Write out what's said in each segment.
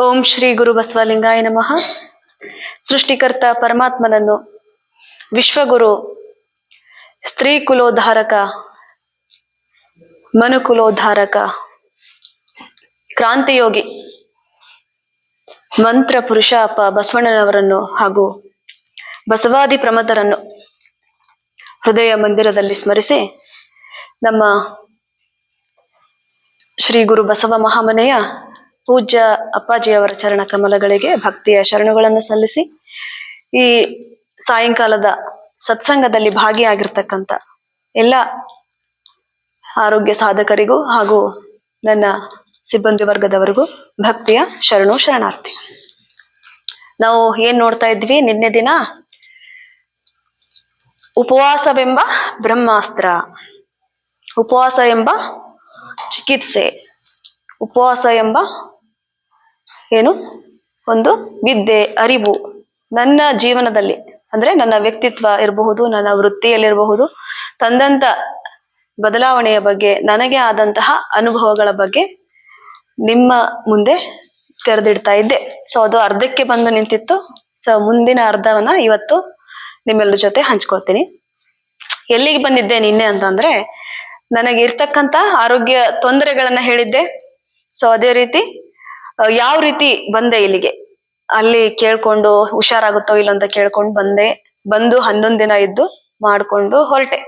ಓಂ ಶ್ರೀ ಗುರು ಬಸವಲಿಂಗಾಯ ನಮಃ. ಸೃಷ್ಟಿಕರ್ತ ಪರಮಾತ್ಮನನ್ನು ವಿಶ್ವಗುರು, ಸ್ತ್ರೀ ಕುಲೋದ್ಧಾರಕ ಮನುಕುಲೋದ್ಧಾರಕ ಕ್ರಾಂತಿಯೋಗಿ, ಮಂತ್ರ ಪುರುಷ ಅಪ್ಪ ಬಸವಣ್ಣನವರನ್ನು ಹಾಗೂ ಬಸವಾದಿ ಪ್ರಮತರನ್ನು ಹೃದಯ ಮಂದಿರದಲ್ಲಿ ಸ್ಮರಿಸಿ ನಮ್ಮ ಶ್ರೀ ಗುರು ಬಸವ ಮಹಾಮನೆಯ ಪೂಜ್ಯ ಅಪ್ಪಾಜಿಯವರ ಚರಣ ಕಮಲಗಳಿಗೆ ಭಕ್ತಿಯ ಶರಣುಗಳನ್ನು ಸಲ್ಲಿಸಿ, ಈ ಸಾಯಂಕಾಲದ ಸತ್ಸಂಗದಲ್ಲಿ ಭಾಗಿಯಾಗಿರ್ತಕ್ಕಂಥ ಎಲ್ಲ ಆರೋಗ್ಯ ಸಾಧಕರಿಗೂ ಹಾಗೂ ನನ್ನ ಸಿಬ್ಬಂದಿ ವರ್ಗದವರಿಗೂ ಭಕ್ತಿಯ ಶರಣು ಶರಣಾರ್ಥಿ. ನಾವು ಏನ್ ನೋಡ್ತಾ ಇದ್ವಿ? ನಿನ್ನೆ ದಿನ ಉಪವಾಸವೆಂಬ ಬ್ರಹ್ಮಾಸ್ತ್ರ, ಉಪವಾಸ ಎಂಬ ಚಿಕಿತ್ಸೆ, ಉಪವಾಸ ಎಂಬ ಏನು? ಒಂದು ವಿದ್ಯೆ, ಅರಿವು ನನ್ನ ಜೀವನದಲ್ಲಿ. ಅಂದ್ರೆ ನನ್ನ ವ್ಯಕ್ತಿತ್ವ ಇರಬಹುದು, ನನ್ನ ವೃತ್ತಿಯಲ್ಲಿರಬಹುದು. ತಂದಂತ ಬದಲಾವಣೆಯ ಬಗ್ಗೆ, ನನಗೆ ಆದಂತಹ ಅನುಭವಗಳ ಬಗ್ಗೆ ನಿಮ್ಮ ಮುಂದೆ ತೆರೆದಿಡ್ತಾ ಇದ್ದೆ. ಸೊ ಅದು ಅರ್ಧಕ್ಕೆ ಬಂದು ನಿಂತಿತ್ತು. ಸೊ ಮುಂದಿನ ಅರ್ಧವನ್ನ ಇವತ್ತು ನಿಮ್ಮೆಲ್ಲರ ಜೊತೆ ಹಂಚ್ಕೋತೀನಿ ಎಲ್ಲಿಗೆ ಬಂದಿದ್ದೆ ನಿನ್ನೆ ಅಂತಂದ್ರೆ, ನನಗೆ ಇರ್ತಕ್ಕಂತ ಆರೋಗ್ಯ ತೊಂದರೆಗಳನ್ನ ಹೇಳಿದ್ದೆ. ಸೊ ಅದೇ ರೀತಿ ಯಾವ ರೀತಿ ಬಂದೆ ಇಲ್ಲಿಗೆ? ಅಲ್ಲಿ ಕೇಳ್ಕೊಂಡು ಹುಷಾರಾಗುತ್ತೋ ಇಲ್ಲ ಅಂತ ಕೇಳ್ಕೊಂಡು ಬಂದೆ. ಬಂದು ಹನ್ನೊಂದ್ ದಿನ ಇದ್ದು ಮಾಡ್ಕೊಂಡು ಹೊರಟೆ.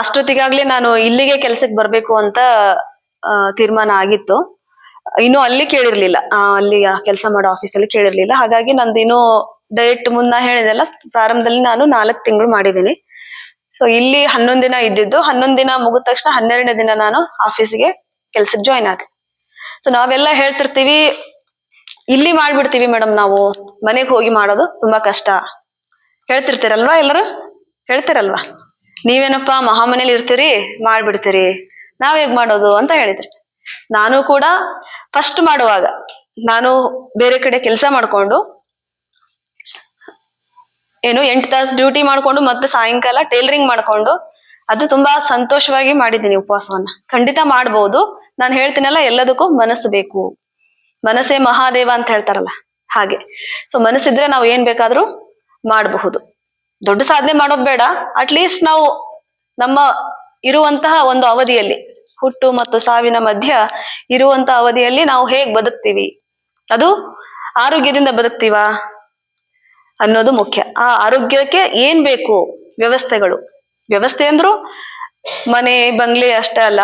ಅಷ್ಟೊತ್ತಿಗಾಗ್ಲೇ ನಾನು ಇಲ್ಲಿಗೆ ಕೆಲ್ಸಕ್ಕೆ ಬರ್ಬೇಕು ಅಂತ ತೀರ್ಮಾನ ಆಗಿತ್ತು. ಇನ್ನು ಅಲ್ಲಿ ಕೇಳಿರ್ಲಿಲ್ಲ. ಅಲ್ಲಿ ಕೆಲಸ ಮಾಡೋ ಆಫೀಸಲ್ಲಿ ಕೇಳಿರ್ಲಿಲ್ಲ. ಹಾಗಾಗಿ ನಂದು ಇನ್ನೂ ಡಯಟ್ ಮುನ್ನ ಹೇಳಿದೆಲ್ಲ ಪ್ರಾರಂಭದಲ್ಲಿ ನಾನು ನಾಲ್ಕು ತಿಂಗಳು ಮಾಡಿದ್ದೀನಿ. ಸೊ ಇಲ್ಲಿ ಹನ್ನೊಂದ್ ದಿನ ಇದ್ದಿದ್ದು ಹನ್ನೊಂದ್ ದಿನ ಮುಗಿದ ತಕ್ಷಣ ಹನ್ನೆರಡನೇ ದಿನ ನಾನು ಆಫೀಸ್ಗೆ ಕೆಲ್ಸಕ್ಕೆ ಜಾಯ್ನ್ ಆದೆ. ಸೊ ನಾವೆಲ್ಲ ಹೇಳ್ತಿರ್ತೀವಿ, ಇಲ್ಲಿ ಮಾಡ್ಬಿಡ್ತೀವಿ ಮೇಡಮ್ ನಾವು. ಮನೆಗೆ ಹೋಗಿ ಮಾಡೋದು ತುಂಬಾ ಕಷ್ಟ. ಹೇಳ್ತಿರ್ತೀರಲ್ವಾ ಎಲ್ಲರೂ? ಹೇಳ್ತಿರಲ್ವಾ? ನೀವೇನಪ್ಪ ಮಹಾಮನೇಲಿ ಇರ್ತೀರಿ, ಮಾಡ್ಬಿಡ್ತೀರಿ. ನಾವ್ ಹೇಗ್ ಮಾಡೋದು ಅಂತ ಹೇಳಿದ್ರಿ. ನಾನು ಕೂಡ ಫಸ್ಟ್ ಮಾಡುವಾಗ, ನಾನು ಬೇರೆ ಕಡೆ ಕೆಲಸ ಮಾಡ್ಕೊಂಡು, ಏನು ಎಂಟು ತಾಸು ಡ್ಯೂಟಿ ಮಾಡ್ಕೊಂಡು ಮತ್ತೆ ಸಾಯಂಕಾಲ ಟೈಲರಿಂಗ್ ಮಾಡ್ಕೊಂಡು, ಅದು ತುಂಬಾ ಸಂತೋಷವಾಗಿ ಮಾಡಿದ್ದೀನಿ ಉಪವಾಸವನ್ನ. ಖಂಡಿತ ಮಾಡ್ಬೋದು. ನಾನು ಹೇಳ್ತೀನಲ್ಲ, ಎಲ್ಲದಕ್ಕೂ ಮನಸ್ಸು ಬೇಕು. ಮನಸ್ಸೇ ಮಹಾದೇವ ಅಂತ ಹೇಳ್ತಾರಲ್ಲ, ಹಾಗೆ. ಸೊ ಮನಸ್ಸಿದ್ರೆ ನಾವು ಏನ್ ಬೇಕಾದ್ರೂ ಮಾಡಬಹುದು. ದೊಡ್ಡ ಸಾಧನೆ ಮಾಡೋದು ಬೇಡ ಅಟ್ಲೀಸ್ಟ್ ನಾವು ನಮ್ಮ ಇರುವಂತಹ ಒಂದು ಅವಧಿಯಲ್ಲಿ, ಹುಟ್ಟು ಮತ್ತು ಸಾವಿನ ಮಧ್ಯ ಇರುವಂತಹ ಅವಧಿಯಲ್ಲಿ ನಾವು ಹೇಗ್ ಬದುಕ್ತೀವಿ? ಅದು ಆರೋಗ್ಯದಿಂದ ಬದುಕ್ತೀವಾ ಅನ್ನೋದು ಮುಖ್ಯ. ಆ ಆರೋಗ್ಯಕ್ಕೆ ಏನ್ ಬೇಕು? ವ್ಯವಸ್ಥೆಗಳು. ವ್ಯವಸ್ಥೆ ಅಂದ್ರು ಮನೆ, ಬಂಗ್ಲೆ ಅಷ್ಟೇ ಅಲ್ಲ.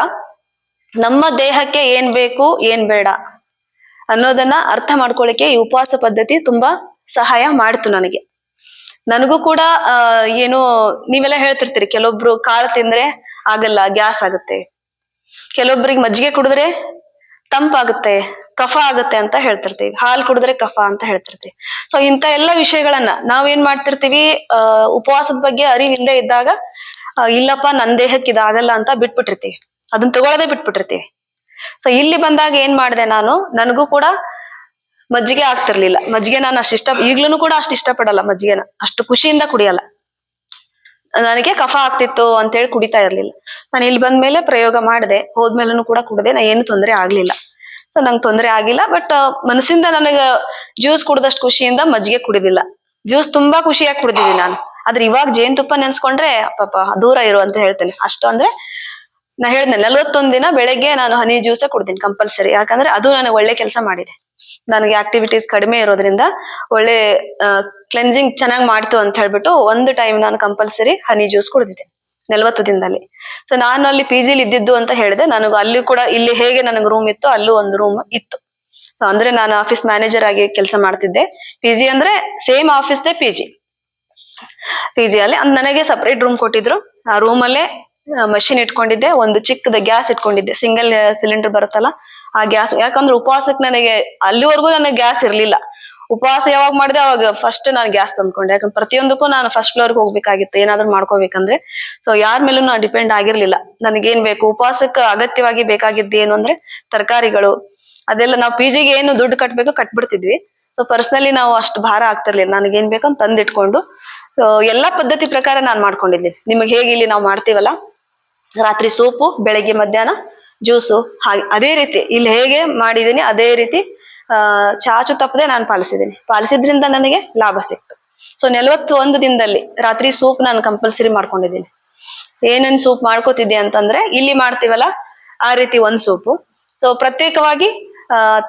ನಮ್ಮ ದೇಹಕ್ಕೆ ಏನ್ ಬೇಕು, ಏನ್ ಬೇಡ ಅನ್ನೋದನ್ನ ಅರ್ಥ ಮಾಡ್ಕೊಳ್ಳಿಕ್ಕೆ ಈ ಉಪವಾಸ ಪದ್ಧತಿ ತುಂಬಾ ಸಹಾಯ ಮಾಡ್ತು ನನಗೆ. ನನಗೂ ಕೂಡ ಏನು, ನೀವೆಲ್ಲ ಹೇಳ್ತಿರ್ತೀರಿ, ಕೆಲವೊಬ್ರು ಕಾಳು ತಿಂದ್ರೆ ಆಗಲ್ಲ, ಗ್ಯಾಸ್ ಆಗುತ್ತೆ. ಕೆಲವೊಬ್ರಿಗೆ ಮಜ್ಜಿಗೆ ಕುಡಿದ್ರೆ ತಂಪಾಗುತ್ತೆ, ಕಫ ಆಗುತ್ತೆ ಅಂತ ಹೇಳ್ತಿರ್ತೀವಿ. ಹಾಲು ಕುಡಿದ್ರೆ ಕಫ ಅಂತ ಹೇಳ್ತಿರ್ತೀವಿ. ಸೊ ಇಂಥ ಎಲ್ಲ ವಿಷಯಗಳನ್ನ ನಾವೇನ್ ಮಾಡ್ತಿರ್ತೀವಿ, ಆ, ಉಪವಾಸದ ಬಗ್ಗೆ ಅರಿವಿಲ್ಲದೆ ಇದ್ದಾಗ ಇಲ್ಲಪ್ಪ, ನನ್ ದೇಹಕ್ಕೆ ಇದಾಗಲ್ಲ ಅಂತ ಬಿಟ್ಬಿಟ್ಟಿರ್ತೀವಿ. ಅದನ್ನ ತಗೊಳ್ಳೋದೇ ಬಿಟ್ಬಿಟ್ಟಿರ್ತೀವಿ. ಸೊ ಇಲ್ಲಿ ಬಂದಾಗ ಏನ್ ಮಾಡಿದೆ ನಾನು? ನನಗೂ ಕೂಡ ಮಜ್ಜಿಗೆ ಆಗ್ತಿರ್ಲಿಲ್ಲ. ಮಜ್ಜಿಗೆ ನಾನು ಅಷ್ಟು ಇಷ್ಟ ಈಗ್ಲೂ ಕೂಡ ಅಷ್ಟು ಇಷ್ಟಪಡಲ್ಲ ಮಜ್ಜಿಗೆನ. ಅಷ್ಟು ಖುಷಿಯಿಂದ ಕುಡಿಯಲ್ಲ. ನನಗೆ ಕಫ ಆಗ್ತಿತ್ತು ಅಂತ ಹೇಳಿ ಕುಡಿತಾ ಇರ್ಲಿಲ್ಲ. ನಾನು ಇಲ್ಲಿ ಬಂದ್ಮೇಲೆ ಪ್ರಯೋಗ ಮಾಡಿದೆ. ಹೋದ್ಮೇಲೂ ಕೂಡ ಕುಡಿದೆ. ನಾ ಏನು ತೊಂದರೆ ಆಗ್ಲಿಲ್ಲ. ಸೊ ನಂಗೆ ತೊಂದರೆ ಆಗಿಲ್ಲ ಬಟ್ ಮನಸ್ಸಿಂದ ನನಗೆ ಜ್ಯೂಸ್ ಕುಡ್ದಷ್ಟು ಖುಷಿಯಿಂದ ಮಜ್ಜಿಗೆ ಕುಡಿದಿಲ್ಲ. ಜ್ಯೂಸ್ ತುಂಬಾ ಖುಷಿಯಾಗಿ ಕುಡಿದಿದ್ದೀನಿ ನಾನು. ಆದ್ರೆ ಇವಾಗ ಜೇನುತುಪ್ಪ ನೆನ್ಸ್ಕೊಂಡ್ರೆ ಪಾಪ ದೂರ ಇರು ಅಂತ ಹೇಳ್ತೇನೆ. ಅಷ್ಟು ಅಂದ್ರೆ ನಾ ಹೇಳ್ದೆ ನಲ್ವತ್ತೊಂದ್ ದಿನ ಬೆಳಗ್ಗೆ ನಾನು ಹನಿ ಜ್ಯೂಸ ಕುಡ್ತೀನಿ ಕಂಪಲ್ಸರಿ ಯಾಕಂದ್ರೆ ಅದು ನನಗೆ ಒಳ್ಳೆ ಕೆಲಸ ಮಾಡಿದೆ. ನನಗೆ ಆಕ್ಟಿವಿಟೀಸ್ ಕಡಿಮೆ ಇರೋದ್ರಿಂದ ಒಳ್ಳೆ ಕ್ಲೆನ್ಸಿಂಗ್ ಚೆನ್ನಾಗಿ ಮಾಡ್ತು ಅಂತ ಹೇಳ್ಬಿಟ್ಟು ಒಂದು ಟೈಮ್ ನಾನು ಕಂಪಲ್ಸರಿ ಹನಿ ಜ್ಯೂಸ್ ಕುಡಿದಿದ್ದೆ ನಲ್ವತ್ತು ದಿನದಲ್ಲಿ. ಸೊ ನಾನು ಅಲ್ಲಿ ಪಿ ಜಿಲಿ ಇದ್ದಿದ್ದು ಅಂತ ಹೇಳಿದೆ. ನನಗೆ ಅಲ್ಲಿ ಕೂಡ ಇಲ್ಲಿ ಹೇಗೆ ನನಗೆ ರೂಮ್ ಇತ್ತು ಅಲ್ಲೂ ಒಂದು ರೂಮ್ ಇತ್ತು. ಸೊ ಅಂದ್ರೆ ನಾನು ಆಫೀಸ್ ಮ್ಯಾನೇಜರ್ ಆಗಿ ಕೆಲಸ ಮಾಡ್ತಿದ್ದೆ. ಪಿ ಜಿ ಅಂದ್ರೆ ಸೇಮ್ ಆಫೀಸ್ದೇ ಪಿ ಜಿ ಪಿ ಜಿ ಅಲ್ಲಿ ನನಗೆ ಸಪ್ರೇಟ್ ರೂಮ್ ಕೊಟ್ಟಿದ್ರು. ಆ ರೂಮಲ್ಲೇ ಮಷಿನ್ ಇಟ್ಕೊಂಡಿದ್ದೆ, ಒಂದು ಚಿಕ್ಕದ ಗ್ಯಾಸ್ ಇಟ್ಕೊಂಡಿದ್ದೆ. ಸಿಂಗಲ್ ಸಿಲಿಂಡರ್ ಬರುತ್ತಲ್ಲ, ಆ ಗ್ಯಾಸ್ ಯಾಕಂದ್ರೆ ಉಪವಾಸಕ್ಕೆ ನನಗೆ ಅಲ್ಲಿವರೆಗೂ ನನಗೆ ಗ್ಯಾಸ್ ಇರ್ಲಿಲ್ಲ. ಉಪವಾಸ ಯಾವಾಗ ಮಾಡಿದೆ, ಅವಾಗ ಫಸ್ಟ್ ನಾನು ಗ್ಯಾಸ್ ತಂದ್ಕೊಂಡೆ. ಯಾಕಂದ್ರೆ ಪ್ರತಿಯೊಂದಕ್ಕೂ ನಾನು ಫಸ್ಟ್ ಫ್ಲೋರ್ಗೆ ಹೋಗ್ಬೇಕಾಗಿತ್ತು. ಏನಾದ್ರೂ ಮಾಡ್ಕೋಬೇಕಂದ್ರೆ. ಸೊ ಯಾರ ಮೇಲೂ ನಾನು ಡಿಪೆಂಡ್ ಆಗಿರ್ಲಿಲ್ಲ. ನನಗೇನ್ ಬೇಕು? ಉಪವಾಸಕ್ಕೆ ಅಗತ್ಯವಾಗಿ ಬೇಕಾಗಿದ್ದು ಏನು ಅಂದ್ರೆ ತರಕಾರಿಗಳು. ಅದೆಲ್ಲ ನಾವು ಪಿ ಜಿಗೆ ಏನು ದುಡ್ಡು ಕಟ್ಬೇಕು, ಕಟ್ಬಿಡ್ತಿದ್ವಿ. ಸೊ ಪರ್ಸನಲಿ ನಾವು ಅಷ್ಟು ಭಾರ ಆಗ್ತಿರ್ಲಿಲ್ಲ ನನಗೇನ್ ಬೇಕಂತ ತಂದಿಟ್ಕೊಂಡು. ಸೊ ಎಲ್ಲಾ ಪದ್ಧತಿ ಪ್ರಕಾರ ನಾನು ಮಾಡ್ಕೊಂಡಿದ್ದೀನಿ. ನಿಮಗೆ ಹೇಗೆ ಇಲ್ಲಿ ನಾವು ಮಾಡ್ತೀವಲ್ಲ? ರಾತ್ರಿ ಸೂಪು, ಬೆಳಗ್ಗೆ ಮಧ್ಯಾಹ್ನ ಜ್ಯೂಸು. ಹಾಗೆ ಅದೇ ರೀತಿ ಇಲ್ಲಿ ಹೇಗೆ ಮಾಡಿದ್ದೀನಿ, ಅದೇ ರೀತಿ ಚಾಚು ತಪ್ಪದೆ ನಾನು ಪಾಲಿಸಿದ್ದೀನಿ. ಪಾಲಿಸಿದ್ರಿಂದ ನನಗೆ ಲಾಭ ಸಿಕ್ತು. ಸೊ ನಲವತ್ತೊಂದು ದಿನದಲ್ಲಿ ರಾತ್ರಿ ಸೂಪ್ ನಾನು ಕಂಪಲ್ಸರಿ ಮಾಡ್ಕೊಂಡಿದ್ದೀನಿ. ಏನೇನು ಸೂಪ್ ಮಾಡ್ಕೋತಿದ್ದೆ ಅಂತಂದ್ರೆ, ಇಲ್ಲಿ ಮಾಡ್ತೀವಲ್ಲ, ಆ ರೀತಿ ಒಂದು ಸೂಪು. ಸೊ ಪ್ರತ್ಯೇಕವಾಗಿ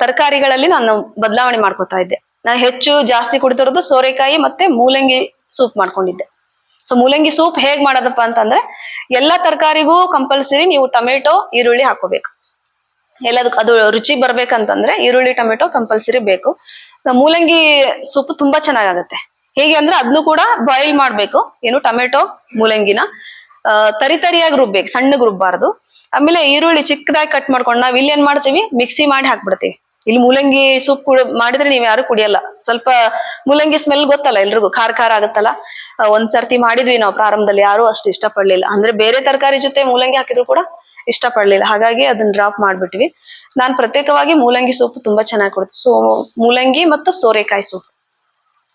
ತರಕಾರಿಗಳಲ್ಲಿ ನಾನು ಬದಲಾವಣೆ ಮಾಡ್ಕೋತಾ ಇದ್ದೆ. ನಾನು ಹೆಚ್ಚು ಜಾಸ್ತಿ ಕುಡಿತಿರೋದು ಸೋರೆಕಾಯಿ ಮತ್ತೆ ಮೂಲಂಗಿ ಸೂಪ್ ಮಾಡ್ಕೊಂಡಿದ್ದೆ. ಸೊ ಮೂಲಂಗಿ ಸೂಪ್ ಹೇಗ್ ಮಾಡೋದಪ್ಪ ಅಂತಂದ್ರೆ, ಎಲ್ಲಾ ತರಕಾರಿಗೂ ಕಂಪಲ್ಸರಿ ನೀವು ಟೊಮೆಟೊ, ಈರುಳ್ಳಿ ಹಾಕೋಬೇಕು ಎಲ್ಲದಕ್ಕೆ ಅದು ರುಚಿ ಬರ್ಬೇಕಂತಂದ್ರೆ ಈರುಳ್ಳಿ, ಟೊಮೆಟೊ ಕಂಪಲ್ಸರಿ ಬೇಕು. ಮೂಲಂಗಿ ಸೂಪ್ ತುಂಬಾ ಚೆನ್ನಾಗಾಗತ್ತೆ. ಹೇಗೆ ಅಂದ್ರೆ ಅದನ್ನು ಕೂಡ ಬಾಯ್ಲ್ ಮಾಡ್ಬೇಕು. ಏನು ಟೊಮೆಟೊ, ಮೂಲಂಗಿನ ತರಿ ತರಿಯಾಗಿ ರುಬ್ಬೇಕು, ಸಣ್ಣಗೆ ರುಬ್ಬಾರ್ದು. ಆಮೇಲೆ ಈರುಳ್ಳಿ ಚಿಕ್ಕದಾಗಿ ಕಟ್ ಮಾಡ್ಕೊಂಡು ನಾವ್ ಇಲ್ಲಿ ಏನ್ ಮಾಡ್ತೀವಿ? ಮಿಕ್ಸಿ ಮಾಡಿ ಹಾಕ್ಬಿಡ್ತೀವಿ. ಇಲ್ಲಿ ಮೂಲಂಗಿ ಸೂಪ್ ಕುಡ ಮಾಡಿದ್ರೆ ನೀವ್ ಯಾರು ಕುಡಿಯಲ್ಲ. ಸ್ವಲ್ಪ ಮೂಲಂಗಿ ಸ್ಮೆಲ್ ಗೊತ್ತಲ್ಲ ಎಲ್ರಿಗೂ, ಖಾರ ಖಾರ ಆಗುತ್ತಲ್ಲ? ಒಂದ್ ಸರ್ತಿ ಮಾಡಿದ್ವಿ ನಾವು ಪ್ರಾರಂಭದಲ್ಲಿ, ಯಾರು ಅಷ್ಟು ಪಡ್ಲಿಲ್ಲ ಅಂದ್ರೆ ಬೇರೆ ತರಕಾರಿ ಜೊತೆ ಮೂಲಂಗಿ ಹಾಕಿದ್ರು ಕೂಡ ಇಷ್ಟಪಡ್ಲಿಲ್ಲ. ಹಾಗಾಗಿ ಅದನ್ನ ಡ್ರಾಪ್ ಮಾಡ್ಬಿಟ್ವಿ. ನಾನ್ ಪ್ರತ್ಯೇಕವಾಗಿ ಮೂಲಂಗಿ ಸೂಪ್ ತುಂಬಾ ಚೆನ್ನಾಗಿ ಕೊಡುತ್ತೆ ಸೊ ಮೂಲಂಗಿ ಮತ್ತು ಸೋರೆಕಾಯಿ ಸೂಪ್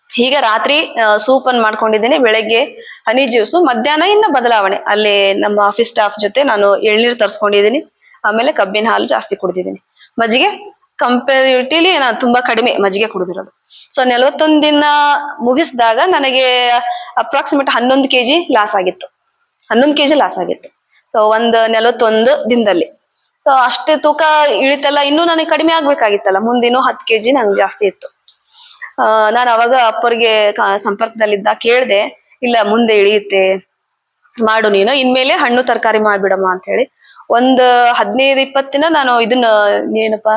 ಈಗ ರಾತ್ರಿ ಸೂಪ್ ಅನ್ನು ಮಾಡ್ಕೊಂಡಿದ್ದೀನಿ. ಬೆಳಗ್ಗೆ ಹನಿ ಜ್ಯೂಸು ಮಧ್ಯಾಹ್ನ ಇನ್ನ ಬದಲಾವಣೆ. ಅಲ್ಲಿ ನಮ್ಮ ಆಫೀಸ್ ಸ್ಟಾಫ್ ಜೊತೆ ನಾನು ಎಳ್ನೀರು ತರಿಸ್ಕೊಂಡಿದ್ದೀನಿ. ಆಮೇಲೆ ಕಬ್ಬಿನ ಹಾಲು ಜಾಸ್ತಿ ಕುಡಿದಿದ್ದೀನಿ. ಮಜ್ಜಿಗೆ? ಕಂಪೇರಿಟಿವ್ಲಿ ನಾನು ತುಂಬಾ ಕಡಿಮೆ ಮಜ್ಜಿಗೆ ಕುಡಿದಿರೋದು. ಸೊ ನಲವತ್ತೊಂದು ದಿನ ಮುಗಿಸಿದಾಗ ನನಗೆ ಅಪ್ರಾಕ್ಸಿಮೇಟ್ ಹನ್ನೊಂದು ಕೆಜಿ ಲಾಸ್ ಆಗಿತ್ತು. ಹನ್ನೊಂದು ಕೆಜಿ ಲಾಸ್ ಆಗಿತ್ತು. ಸೊ ಒಂದು ನಲವತ್ತೊಂದು ದಿನದಲ್ಲಿ. ಸೊ ಅಷ್ಟು ತೂಕ ಇಳಿತಲ್ಲ, ಇನ್ನೂ ನನಗೆ ಕಡಿಮೆ ಆಗ್ಬೇಕಾಗಿತ್ತಲ್ಲ. ಮುಂದಿನೂ ಹತ್ತು ಕೆಜಿ ನಂಗೆ ಜಾಸ್ತಿ ಇತ್ತು. ನಾನು ಅವಾಗ ಅಪ್ಪರಿಗೆ ಸಂಪರ್ಕದಲ್ಲಿದ್ದ ಕೇಳಿದೆ, ಇಲ್ಲ, ಮುಂದೆ ಇಳಿಯುತ್ತೆ. ಮಾಡು ನೀನು. ಇನ್ಮೇಲೆ ಹಣ್ಣು ತರಕಾರಿ ಮಾಡ್ಬಿಡಮ್ಮ ಅಂತ ಹೇಳಿ. ಒಂದು ಹದಿನೈದು ಇಪ್ಪತ್ತಿನ ನಾನು ಇದನ್ನ ಏನಪ್ಪ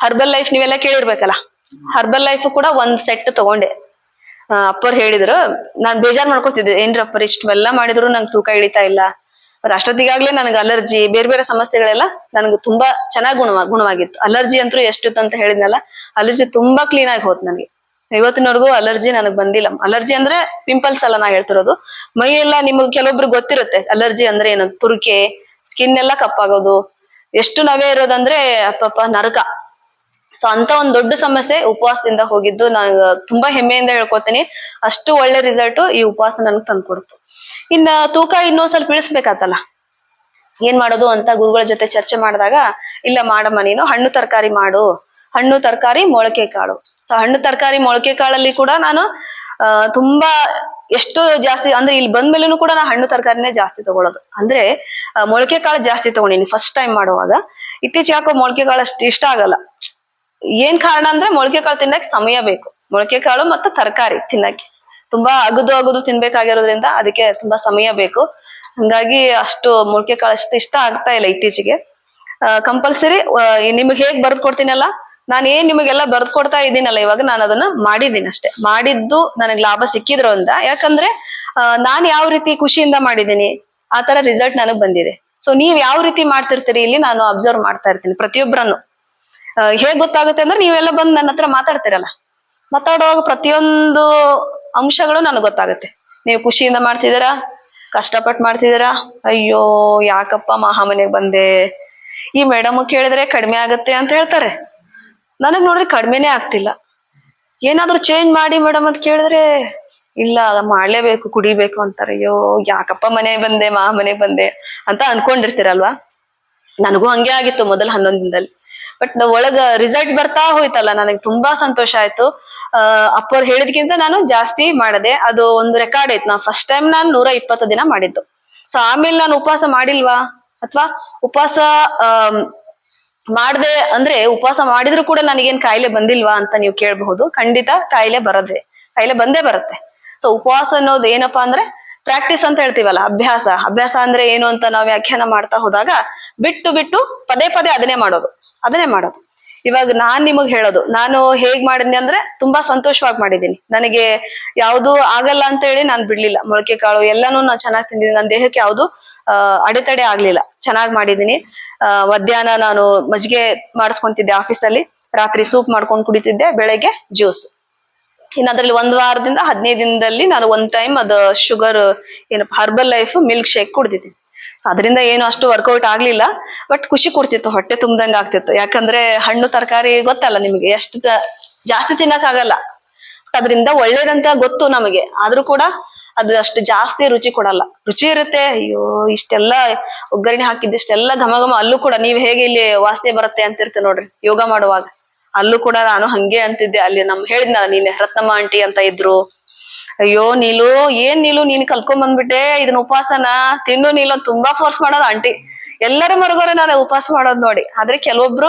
ಹರ್ಬಲ್ ಲೈಫ್ ನೀವೆಲ್ಲ ಕೇಳಿರ್ಬೇಕಲ್ಲ? ಹರ್ಬಲ್ ಲೈಫ್ ಕೂಡ ಒಂದ್ ಸೆಟ್ ತಗೊಂಡೆ. ಅಪ್ಪರ್ ಹೇಳಿದ್ರು, ನಾನ್ ಬೇಜಾರ್ ಮಾಡ್ಕೊತಿದ್ದೆ ಏನ್ರಪ್ಪರ್ ಎಲ್ಲ ಮಾಡಿದ್ರು, ನಂಗೆ ತೂಕ ಇಳಿತಾ ಇಲ್ಲ. ಅಷ್ಟೊತ್ತಿಗಾಗ್ಲೇ ನನಗೆ ಅಲರ್ಜಿ ಬೇರೆ ಬೇರೆ ಸಮಸ್ಯೆಗಳೆಲ್ಲ ನನಗೆ ತುಂಬಾ ಚೆನ್ನಾಗಿ ಗುಣ ಗುಣವಾಗಿತ್ತು. ಅಲರ್ಜಿ ಅಂತೂ ಎಷ್ಟಿತ್ತು ಅಂತ ಹೇಳಿದ್ನಲ್ಲ ಅಲರ್ಜಿ ತುಂಬಾ ಕ್ಲೀನ್ ಆಗಿ ಹೋತ್ ನನಗೆ. ಇವತ್ತಿನವರೆಗೂ ಅಲರ್ಜಿ ನನಗೆ ಬಂದಿಲ್ಲ. ಅಲರ್ಜಿ ಅಂದ್ರೆ ಪಿಂಪಲ್ಸ್ ಅಲ್ಲ ನಾ ಹೇಳ್ತಿರೋದು. ಮೈ ಎಲ್ಲ ನಿಮಗೆ ಕೆಲವೊಬ್ರು ಗೊತ್ತಿರುತ್ತೆ ಅಲರ್ಜಿ ಅಂದ್ರೆ ಏನು ತುರ್ಕೆ ಸ್ಕಿನ್ ಎಲ್ಲ ಕಪ್ಪಾಗೋದು. ಎಷ್ಟು ನವೆ ಇರೋದಂದ್ರೆ, ಅಪ್ಪಪ್ಪ ನರಕ. ಸೊ ಅಂತ ಒಂದ್ ದೊಡ್ಡ ಸಮಸ್ಯೆ ಉಪವಾಸದಿಂದ ಹೋಗಿದ್ದು ನಾನು ತುಂಬಾ ಹೆಮ್ಮೆಯಿಂದ ಹೇಳ್ಕೊತೀನಿ. ಅಷ್ಟು ಒಳ್ಳೆ ರಿಸಲ್ಟ್ ಈ ಉಪವಾಸ ನನ್ಗೆ ತಂದ್ಕೊಡ್ತು. ಇನ್ನ ತೂಕ ಇನ್ನೊಂದ್ ಸ್ವಲ್ಪ ಇಳಿಸ್ಬೇಕಾತಲ್ಲ? ಏನ್ ಮಾಡೋದು ಅಂತ ಗುರುಗಳ ಜೊತೆ ಚರ್ಚೆ ಮಾಡಿದಾಗ, ಇಲ್ಲ ಮಾಡಮ್ಮ ನೀನು ಹಣ್ಣು ತರಕಾರಿ ಮಾಡು. ಹಣ್ಣು ತರಕಾರಿ ಮೊಳಕೆ ಕಾಳು. ಸೊ ಹಣ್ಣು ತರಕಾರಿ ಮೊಳಕೆ ಕಾಳಲ್ಲಿ ಕೂಡ ನಾನು ತುಂಬಾ ಎಷ್ಟು ಜಾಸ್ತಿ, ಅಂದ್ರೆ ಇಲ್ಲಿ ಮೇಲೂ ಕೂಡ ನಾನು ಹಣ್ಣು ತರಕಾರಿನೇ ಜಾಸ್ತಿ ತಗೊಳ್ಳೋದು ಅಂದ್ರೆ ಮೊಳಕೆ ಕಾಳು ಜಾಸ್ತಿ ತಗೊಂಡಿನಿ ಫಸ್ಟ್ ಟೈಮ್ ಮಾಡುವಾಗ. ಇತ್ತೀಚೆಗೆ ಯಾಕೋ ಮೊಳಕೆ ಕಾಳು ಅಷ್ಟು ಇಷ್ಟ ಆಗಲ್ಲ. ಏನ್ ಕಾರಣ ಅಂದ್ರೆ ಮೊಳಕೆ ಕಾಳು ತಿನ್ನಕ್ ಸಮಯ ಬೇಕು. ಮೊಳಕೆ ಕಾಳು ಮತ್ತು ತರಕಾರಿ ತಿನ್ನಕ್ಕೆ. ತುಂಬಾ ಅಗದು ಅಗದು ತಿನ್ಬೇಕಾಗಿರೋದ್ರಿಂದ ಅದಕ್ಕೆ ತುಂಬಾ ಸಮಯ ಬೇಕು. ಹಂಗಾಗಿ ಅಷ್ಟು ಮೊಳಕೆ ಕಾಳು ಅಷ್ಟು ಇಷ್ಟ ಆಗ್ತಾ ಇಲ್ಲ ಇತ್ತೀಚೆಗೆ. ಕಂಪಲ್ಸರಿ ನಿಮಗೆ ಹೇಗ್ ಬರ್ದ್ ಕೊಡ್ತೀನಲ್ಲ? ನಾನು ಏನ್ ನಿಮಗೆಲ್ಲ ಬರ್ದ್ ಕೊಡ್ತಾ ಇದ್ದೀನಲ್ಲ, ಇವಾಗ ನಾನು ಅದನ್ನ ಮಾಡಿದ್ದೀನಿ ಅಷ್ಟೇ. ಮಾಡಿದ್ದು ನನಗೆ ಲಾಭ ಸಿಕ್ಕಿದ್ರಿಂದ. ಯಾಕಂದ್ರೆ ನಾನು ಯಾವ ರೀತಿ ಖುಷಿಯಿಂದ ಮಾಡಿದ್ದೀನಿ, ಆ ತರ ರಿಸಲ್ಟ್ ನನಗ್ ಬಂದಿದೆ. ಸೊ ನೀವ್ ಯಾವ ರೀತಿ ಮಾಡ್ತಿರ್ತೀರಿ, ಇಲ್ಲಿ ನಾನು ಅಬ್ಸರ್ವ್ ಮಾಡ್ತಾ ಇರ್ತೀನಿ ಪ್ರತಿಯೊಬ್ಬರನ್ನು ಹೇಗ್ ಗೊತ್ತಾಗುತ್ತೆ ಅಂದ್ರೆ ನೀವೆಲ್ಲ ಬಂದು ನನ್ನ ಹತ್ರ ಮಾತಾಡ್ತಿರಲ್ಲ. ಮಾತಾಡುವಾಗ ಪ್ರತಿಯೊಂದು ಅಂಶಗಳು ನನಗೆ ಗೊತ್ತಾಗುತ್ತೆ. ನೀವು ಖುಷಿಯಿಂದ ಮಾಡ್ತಿದ್ದೀರಾ? ಕಷ್ಟಪಟ್ಟು ಮಾಡ್ತಿದ್ದೀರಾ? ಅಯ್ಯೋ, ಯಾಕಪ್ಪ ಮಹಾಮನೆಗೆ ಬಂದೆ? ಈ ಮೇಡಮ್ ಕೇಳಿದ್ರೆ ಕಡಿಮೆ ಆಗುತ್ತೆ ಅಂತ ಹೇಳ್ತಾರೆ. ನನಗ್ ನೋಡ್ರಿ ಕಡಿಮೆನೇ ಆಗ್ತಿಲ್ಲ. ಏನಾದ್ರೂ ಚೇಂಜ್ ಮಾಡಿ ಮೇಡಮ್ ಅಂತ ಕೇಳಿದ್ರೆ, ಇಲ್ಲ ಮಾಡ್ಲೇಬೇಕು, ಕುಡಿಬೇಕು ಅಂತಾರೆ. ಅಯ್ಯೋ, ಯಾಕಪ್ಪ ಮನೆಗೆ ಬಂದೆ ಮಾ ಮನೆಗೆ ಬಂದೆ ಅಂತ ಅನ್ಕೊಂಡಿರ್ತೀರಲ್ವಾ? ನನಗೂ ಹಂಗೆ ಆಗಿತ್ತು ಮೊದಲ ಹನ್ನೊಂದು ದಿನದಲ್ಲಿ ಬಟ್ ಒಳಗ ರಿಸಲ್ಟ್ ಬರ್ತಾ ಹೋಯ್ತಲ್ಲ ನನಗೆ ತುಂಬಾ ಸಂತೋಷ ಆಯ್ತು. ಆ, ಅಪ್ಪವ್ರು ಹೇಳಿದ್ಕಿಂತ ನಾನು ಜಾಸ್ತಿ ಮಾಡದೆ ಅದು ಒಂದು ರೆಕಾರ್ಡ್ ಐತ್ ನಾ ಫಸ್ಟ್ ಟೈಮ್ ನಾನು ನೂರ ಇಪ್ಪತ್ತು ದಿನ ಮಾಡಿದ್ದು. ಸೊ ಆಮೇಲೆ ನಾನು ಉಪವಾಸ ಮಾಡಿಲ್ವಾ? ಅಥವಾ ಉಪವಾಸ ಮಾಡದೆ ಮಾಡ್ದೆ ಅಂದ್ರೆ ಉಪವಾಸ ಮಾಡಿದ್ರು ಕೂಡ ನನಗೇನ್ ಕಾಯಿಲೆ ಬಂದಿಲ್ವಾ ಅಂತ ನೀವು ಕೇಳಬಹುದು. ಖಂಡಿತ ಕಾಯಿಲೆ ಬರದೆ ಕಾಯಿಲೆ ಬಂದೇ ಬರುತ್ತೆ. ಸೊ ಉಪವಾಸ ಅನ್ನೋದು ಏನಪ್ಪಾ ಅಂದ್ರೆ ಪ್ರಾಕ್ಟೀಸ್ ಅಂತ ಹೇಳ್ತೀವಲ್ಲ ಅಭ್ಯಾಸ. ಅಭ್ಯಾಸ ಅಂದ್ರೆ ಏನು ಅಂತ ನಾವು ವ್ಯಾಖ್ಯಾನ ಮಾಡ್ತಾ ಹೋದಾಗ ಬಿಟ್ಟು ಬಿಟ್ಟು ಪದೇ ಪದೇ ಅದನ್ನೇ ಮಾಡೋದು. ಅದನ್ನೇ ಮಾಡೋದು. ಇವಾಗ ನಾನ್ ನಿಮಗ್ ಹೇಳೋದು, ನಾನು ಹೇಗ್ ಮಾಡಿದ್ನಿ ಅಂದ್ರೆ ತುಂಬಾ ಸಂತೋಷವಾಗಿ ಮಾಡಿದ್ದೀನಿ. ನನಗೆ ಯಾವುದು ಆಗಲ್ಲ ಅಂತ ಹೇಳಿ ನಾನು ಬಿಡ್ಲಿಲ್ಲ. ಮೊಳಕೆ ಕಾಳು ಎಲ್ಲಾನು ನಾನು ಚೆನ್ನಾಗಿ ತಿಂದಿದ್ದೀನಿ. ನನ್ನ ದೇಹಕ್ಕೆ ಯಾವುದು ಅಡೆತಡೆ ಆಗ್ಲಿಲ್ಲ. ಚೆನ್ನಾಗಿ ಮಾಡಿದ್ದೀನಿ. ಅಹ್ ಮಧ್ಯಾಹ್ನ ನಾನು ಮಜ್ಜಿಗೆ ಮಾಡಿಸ್ಕೊಂತಿದ್ದೆ ಆಫೀಸಲ್ಲಿ. ರಾತ್ರಿ ಸೂಪ್ ಮಾಡ್ಕೊಂಡು ಕುಡಿತಿದ್ದೆ, ಬೆಳಗ್ಗೆ ಜ್ಯೂಸ್. ಇನ್ನು ಅದ್ರಲ್ಲಿ ಒಂದ್ ವಾರದಿಂದ ಹದಿನೈದು ದಿನದಲ್ಲಿ ನಾನು ಒಂದ್ ಟೈಮ್ ಅದು ಶುಗರ್, ಏನಪ್ಪ, ಹರ್ಬಲ್ ಲೈಫ್ ಮಿಲ್ಕ್ ಶೇಕ್ ಕುಡ್ದಿದ್ದೀನಿ. ಅದರಿಂದ ಏನು ಅಷ್ಟು ವರ್ಕೌಟ್ ಆಗ್ಲಿಲ್ಲ. ಬಟ್ ಖುಷಿ ಕೊಡ್ತಿತ್ತು, ಹೊಟ್ಟೆ ತುಂಬದಂಗ ಆಗ್ತಿತ್ತು. ಯಾಕಂದ್ರೆ ಹಣ್ಣು ತರಕಾರಿ ಗೊತ್ತಲ್ಲ ನಿಮಗೆ, ಎಷ್ಟು ಜಾಸ್ತಿ ತಿನ್ನಕ್ ಆಗಲ್ಲ ಅದರಿಂದ ಒಳ್ಳೇದಂತ ಗೊತ್ತು ನಮಗೆ. ಆದ್ರೂ ಕೂಡ ಅದು ಅಷ್ಟು ಜಾಸ್ತಿ ರುಚಿ ಕೊಡಲ್ಲ. ರುಚಿ ಇರುತ್ತೆ, ಅಯ್ಯೋ, ಇಷ್ಟೆಲ್ಲ ಒಗ್ಗರಣೆ ಹಾಕಿದ್ದಿಷ್ಟೆಲ್ಲ ಘಮ ಘಮ, ಅಲ್ಲೂ ಕೂಡ ನೀವ್ ಹೇಗೆ ಇಲ್ಲಿ ವಾಸನೆ ಬರುತ್ತೆ ಅಂತ ಅಂತಿರ್ತೀವಿ ನೋಡ್ರಿ, ಯೋಗ ಮಾಡುವಾಗ. ಅಲ್ಲೂ ಕೂಡ ನಾನು ಹಂಗೆ ಅಂತಿದ್ದೆ, ಅಲ್ಲಿ ನಮ್ ಹೇಳಿದ್ನಲ್ಲ, ನೀನೆ, ರತ್ನಮ್ಮ ಆಂಟಿ ಅಂತ ಇದ್ರು. ಅಯ್ಯೋ, ನೀಲು, ಏನ್ ನೀಲು, ನೀನ್ ಕಲ್ತ್ಕೊಂಡ್ ಬಂದ್ಬಿಟ್ಟೆ ಇದನ್ನ ಉಪವಾಸನ ತಿನ್ನು ನೀಲು, ತುಂಬಾ ಫೋರ್ಸ್ ಮಾಡೋದು ಆಂಟಿ. ಎಲ್ಲರ ಮರಗೋರ ನಾನು ಉಪವಾಸ ಮಾಡೋದ್ ನೋಡಿ. ಆದ್ರೆ ಕೆಲವೊಬ್ರು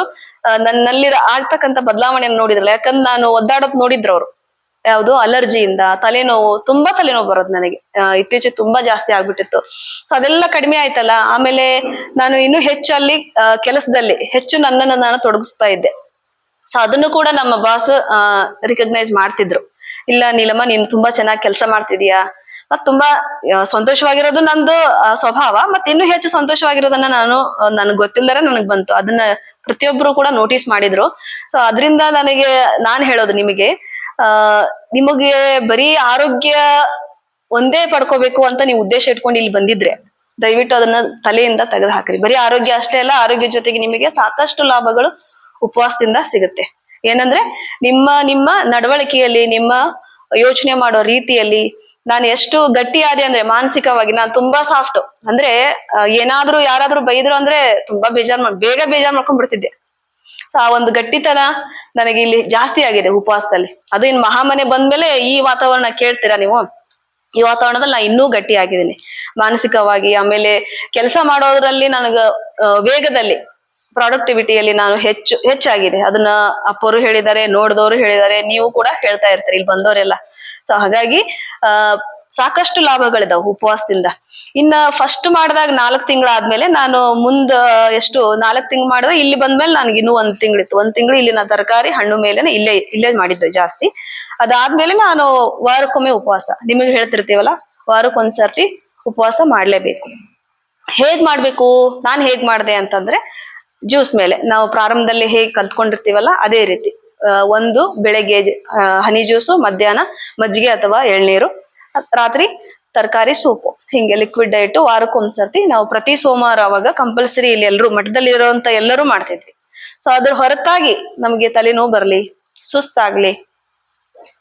ನನ್ನಲ್ಲಿರೋ ನನ್ನಲ್ಲಿ ಆಗ್ತಕ್ಕಂತ ಬದಲಾವಣೆಯನ್ನು ನೋಡಿದ್ರಲ್ಲ ಯಾಕಂದ್ರೆ ನಾನು ಒದ್ದಾಡೋದ್ ನೋಡಿದ್ರು ಅವ್ರು. ಯಾವುದು? ಅಲರ್ಜಿಯಿಂದ, ತಲೆನೋವು, ತುಂಬಾ ತಲೆನೋವು ಬರೋದು ನನಗೆ. ಇತ್ತೀಚೆಗೆ ತುಂಬಾ ಜಾಸ್ತಿ ಆಗ್ಬಿಟ್ಟಿತ್ತು. ಸೊ ಅದೆಲ್ಲ ಕಡಿಮೆ ಆಯ್ತಲ್ಲ, ಆಮೇಲೆ ನಾನು ಇನ್ನು ಹೆಚ್ಚು ಅಲ್ಲಿ ಕೆಲಸದಲ್ಲಿ ಹೆಚ್ಚು ನನ್ನನ್ನು ನಾನು ತೊಡಗಿಸ್ತಾ ಇದ್ದೆ. ಸೊ ಅದನ್ನು ಕೂಡ ನಮ್ಮ ಬಾಸ್ ರಿಕಗ್ನೈಸ್ ಮಾಡ್ತಿದ್ರು. ಇಲ್ಲ ನೀಲಮ್ಮ, ನೀನು ತುಂಬಾ ಚೆನ್ನಾಗಿ ಕೆಲಸ ಮಾಡ್ತಿದೀಯಾ? ಮತ್ ತುಂಬಾ ಸಂತೋಷವಾಗಿರೋದು ನಂದು ಸ್ವಭಾವ ಮತ್ತೆ ಇನ್ನು ಹೆಚ್ಚು ಸಂತೋಷವಾಗಿರೋದನ್ನ ನಾನು ನನಗೆ ಗೊತ್ತಿಲ್ಲದ್ರೆ ನನಗ್ ಬಂತು. ಅದನ್ನ ಪ್ರತಿಯೊಬ್ರು ಕೂಡ ನೋಟಿಸ್ ಮಾಡಿದ್ರು. ಸೊ ಅದರಿಂದ ನನಗೆ, ನಾನ್ ಹೇಳೋದು ನಿಮಗೆ, ಆ, ನಿಮಗೆ ಬರೀ ಆರೋಗ್ಯ ಒಂದೇ ಪಡ್ಕೋಬೇಕು ಅಂತ ನೀವು ಉದ್ದೇಶ ಇಟ್ಕೊಂಡು ಇಲ್ಲಿ ಬಂದಿದ್ರೆ, ದಯವಿಟ್ಟು ಅದನ್ನ ತಲೆಯಿಂದ ತೆಗೆದು ಹಾಕ್ರಿ. ಬರೀ ಆರೋಗ್ಯ ಅಷ್ಟೇ ಅಲ್ಲ ಆರೋಗ್ಯ ಜೊತೆಗೆ ನಿಮಗೆ ಸಾಕಷ್ಟು ಲಾಭಗಳು ಉಪವಾಸದಿಂದ ಸಿಗುತ್ತೆ. ಏನಂದ್ರೆ, ನಿಮ್ಮ ನಿಮ್ಮ ನಡವಳಿಕೆಯಲ್ಲಿ, ನಿಮ್ಮ ಯೋಚನೆ ಮಾಡೋ ರೀತಿಯಲ್ಲಿ ನಾನು ಎಷ್ಟು ಗಟ್ಟಿಯಾದೆ ಅಂದ್ರೆ, ಮಾನಸಿಕವಾಗಿ ನಾನು ತುಂಬಾ ಸಾಫ್ಟ್ ಅಂದ್ರೆ ಏನಾದ್ರೂ ಯಾರಾದ್ರೂ ಬೈದ್ರು ಅಂದ್ರೆ ತುಂಬಾ ಬೇಜಾರ್ ಮಾಡ್ ಬೇಗ ಬೇಜಾರ್ ಮಾಡ್ಕೊಂಡ್ ಬಿಡ್ತಿದ್ದೆ ಸೊ ಆ ಒಂದು ಗಟ್ಟಿತನ ನನಗೆ ಇಲ್ಲಿ ಜಾಸ್ತಿ ಆಗಿದೆ ಉಪವಾಸದಲ್ಲಿ. ಅದು ಇನ್ ಮಹಾಮನೆ ಬಂದ್ಮೇಲೆ ಈ ವಾತಾವರಣ ಕೇಳ್ತೀರಾ ನೀವು? ಈ ವಾತಾವರಣದಲ್ಲಿ ನಾ ಇನ್ನೂ ಗಟ್ಟಿ ಆಗಿದ್ದೀನಿ. ಮಾನಸಿಕವಾಗಿ, ಆಮೇಲೆ ಕೆಲಸ ಮಾಡೋದ್ರಲ್ಲಿ ನನಗ ವೇಗದಲ್ಲಿ ಪ್ರಾಡಕ್ಟಿವಿಟಿಯಲ್ಲಿ ನಾನು ಹೆಚ್ಚು, ಹೆಚ್ಚಾಗಿದೆ. ಅದನ್ನ ಅಪ್ಪರು ಹೇಳಿದ್ದಾರೆ ನೋಡಿದವರು ಹೇಳಿದ್ದಾರೆ, ನೀವು ಕೂಡ ಹೇಳ್ತಾ ಇರ್ತೀರಿ, ಇಲ್ಲಿ ಬಂದವರೆಲ್ಲ ಸೊ ಹಾಗಾಗಿ ಸಾಕಷ್ಟು ಲಾಭಗಳಿದಾವೆ ಉಪವಾಸದಿಂದ. ಇನ್ನ ಫಸ್ಟ್ ಮಾಡಿದಾಗ ನಾಲ್ಕು ತಿಂಗಳಾದ್ಮೇಲೆ ನಾನು ಮುಂದ ಎಷ್ಟು ನಾಲ್ಕು ತಿಂಗಳು ಮಾಡಿದ್ರೆ ಇಲ್ಲಿ ಬಂದ್ಮೇಲೆ ನನಗೆ ಇನ್ನೂ ಒಂದ್ ತಿಂಗಳಿತ್ತು. ಒಂದ್ ತಿಂಗಳು ಇಲ್ಲಿ ನಾ ತರಕಾರಿ ಹಣ್ಣು ಮೇಲೆನೆ ಇಲ್ಲೇ ಇಲ್ಲೇ ಮಾಡಿದ್ದೆ ಜಾಸ್ತಿ. ಅದಾದ್ಮೇಲೆ ನಾನು ವಾರಕ್ಕೊಮ್ಮೆ ಉಪವಾಸ. ನಿಮಗೆ ಹೇಳ್ತಿರ್ತೀವಲ್ಲ, ವಾರಕ್ಕೊಂದ್ಸರ್ತಿ ಉಪವಾಸ ಮಾಡ್ಲೇಬೇಕು. ಹೇಗ್ ಮಾಡ್ಬೇಕು? ನಾನ್ ಹೇಗ್ ಮಾಡ್ದೆ ಅಂತಂದ್ರೆ, ಜ್ಯೂಸ್ ಮೇಲೆ. ನಾವು ಪ್ರಾರಂಭದಲ್ಲಿ ಹೇಗ್ ಕಲ್ತ್ಕೊಂಡಿರ್ತೀವಲ್ಲ, ಅದೇ ರೀತಿ. ಒಂದು ಬೆಳಗ್ಗೆ ಹನಿ ಜ್ಯೂಸು, ಮಧ್ಯಾಹ್ನ ಮಜ್ಜಿಗೆ ಅಥವಾ ಎಳ್ನೀರು, ರಾತ್ರಿ ತರಕಾರಿ ಸೂಪು. ಹಿಂಗೆ ಲಿಕ್ವಿಡ್ ಡೈಟ್ ವಾರಕ್ಕೊಂದ್ಸರ್ತಿ ನಾವು ಪ್ರತಿ ಸೋಮವಾರ ಅವಾಗ ಕಂಪಲ್ಸರಿ ಇಲ್ಲಿ ಎಲ್ಲರೂ ಮಠದಲ್ಲಿ ಇರೋಂತ ಎಲ್ಲರೂ ಮಾಡ್ತಿದ್ವಿ. ಸೊ ಅದ್ರ ಹೊರತಾಗಿ ನಮಗೆ ತಲೆನೋವು ಬರ್ಲಿ, ಸುಸ್ತಾಗ್ಲಿ,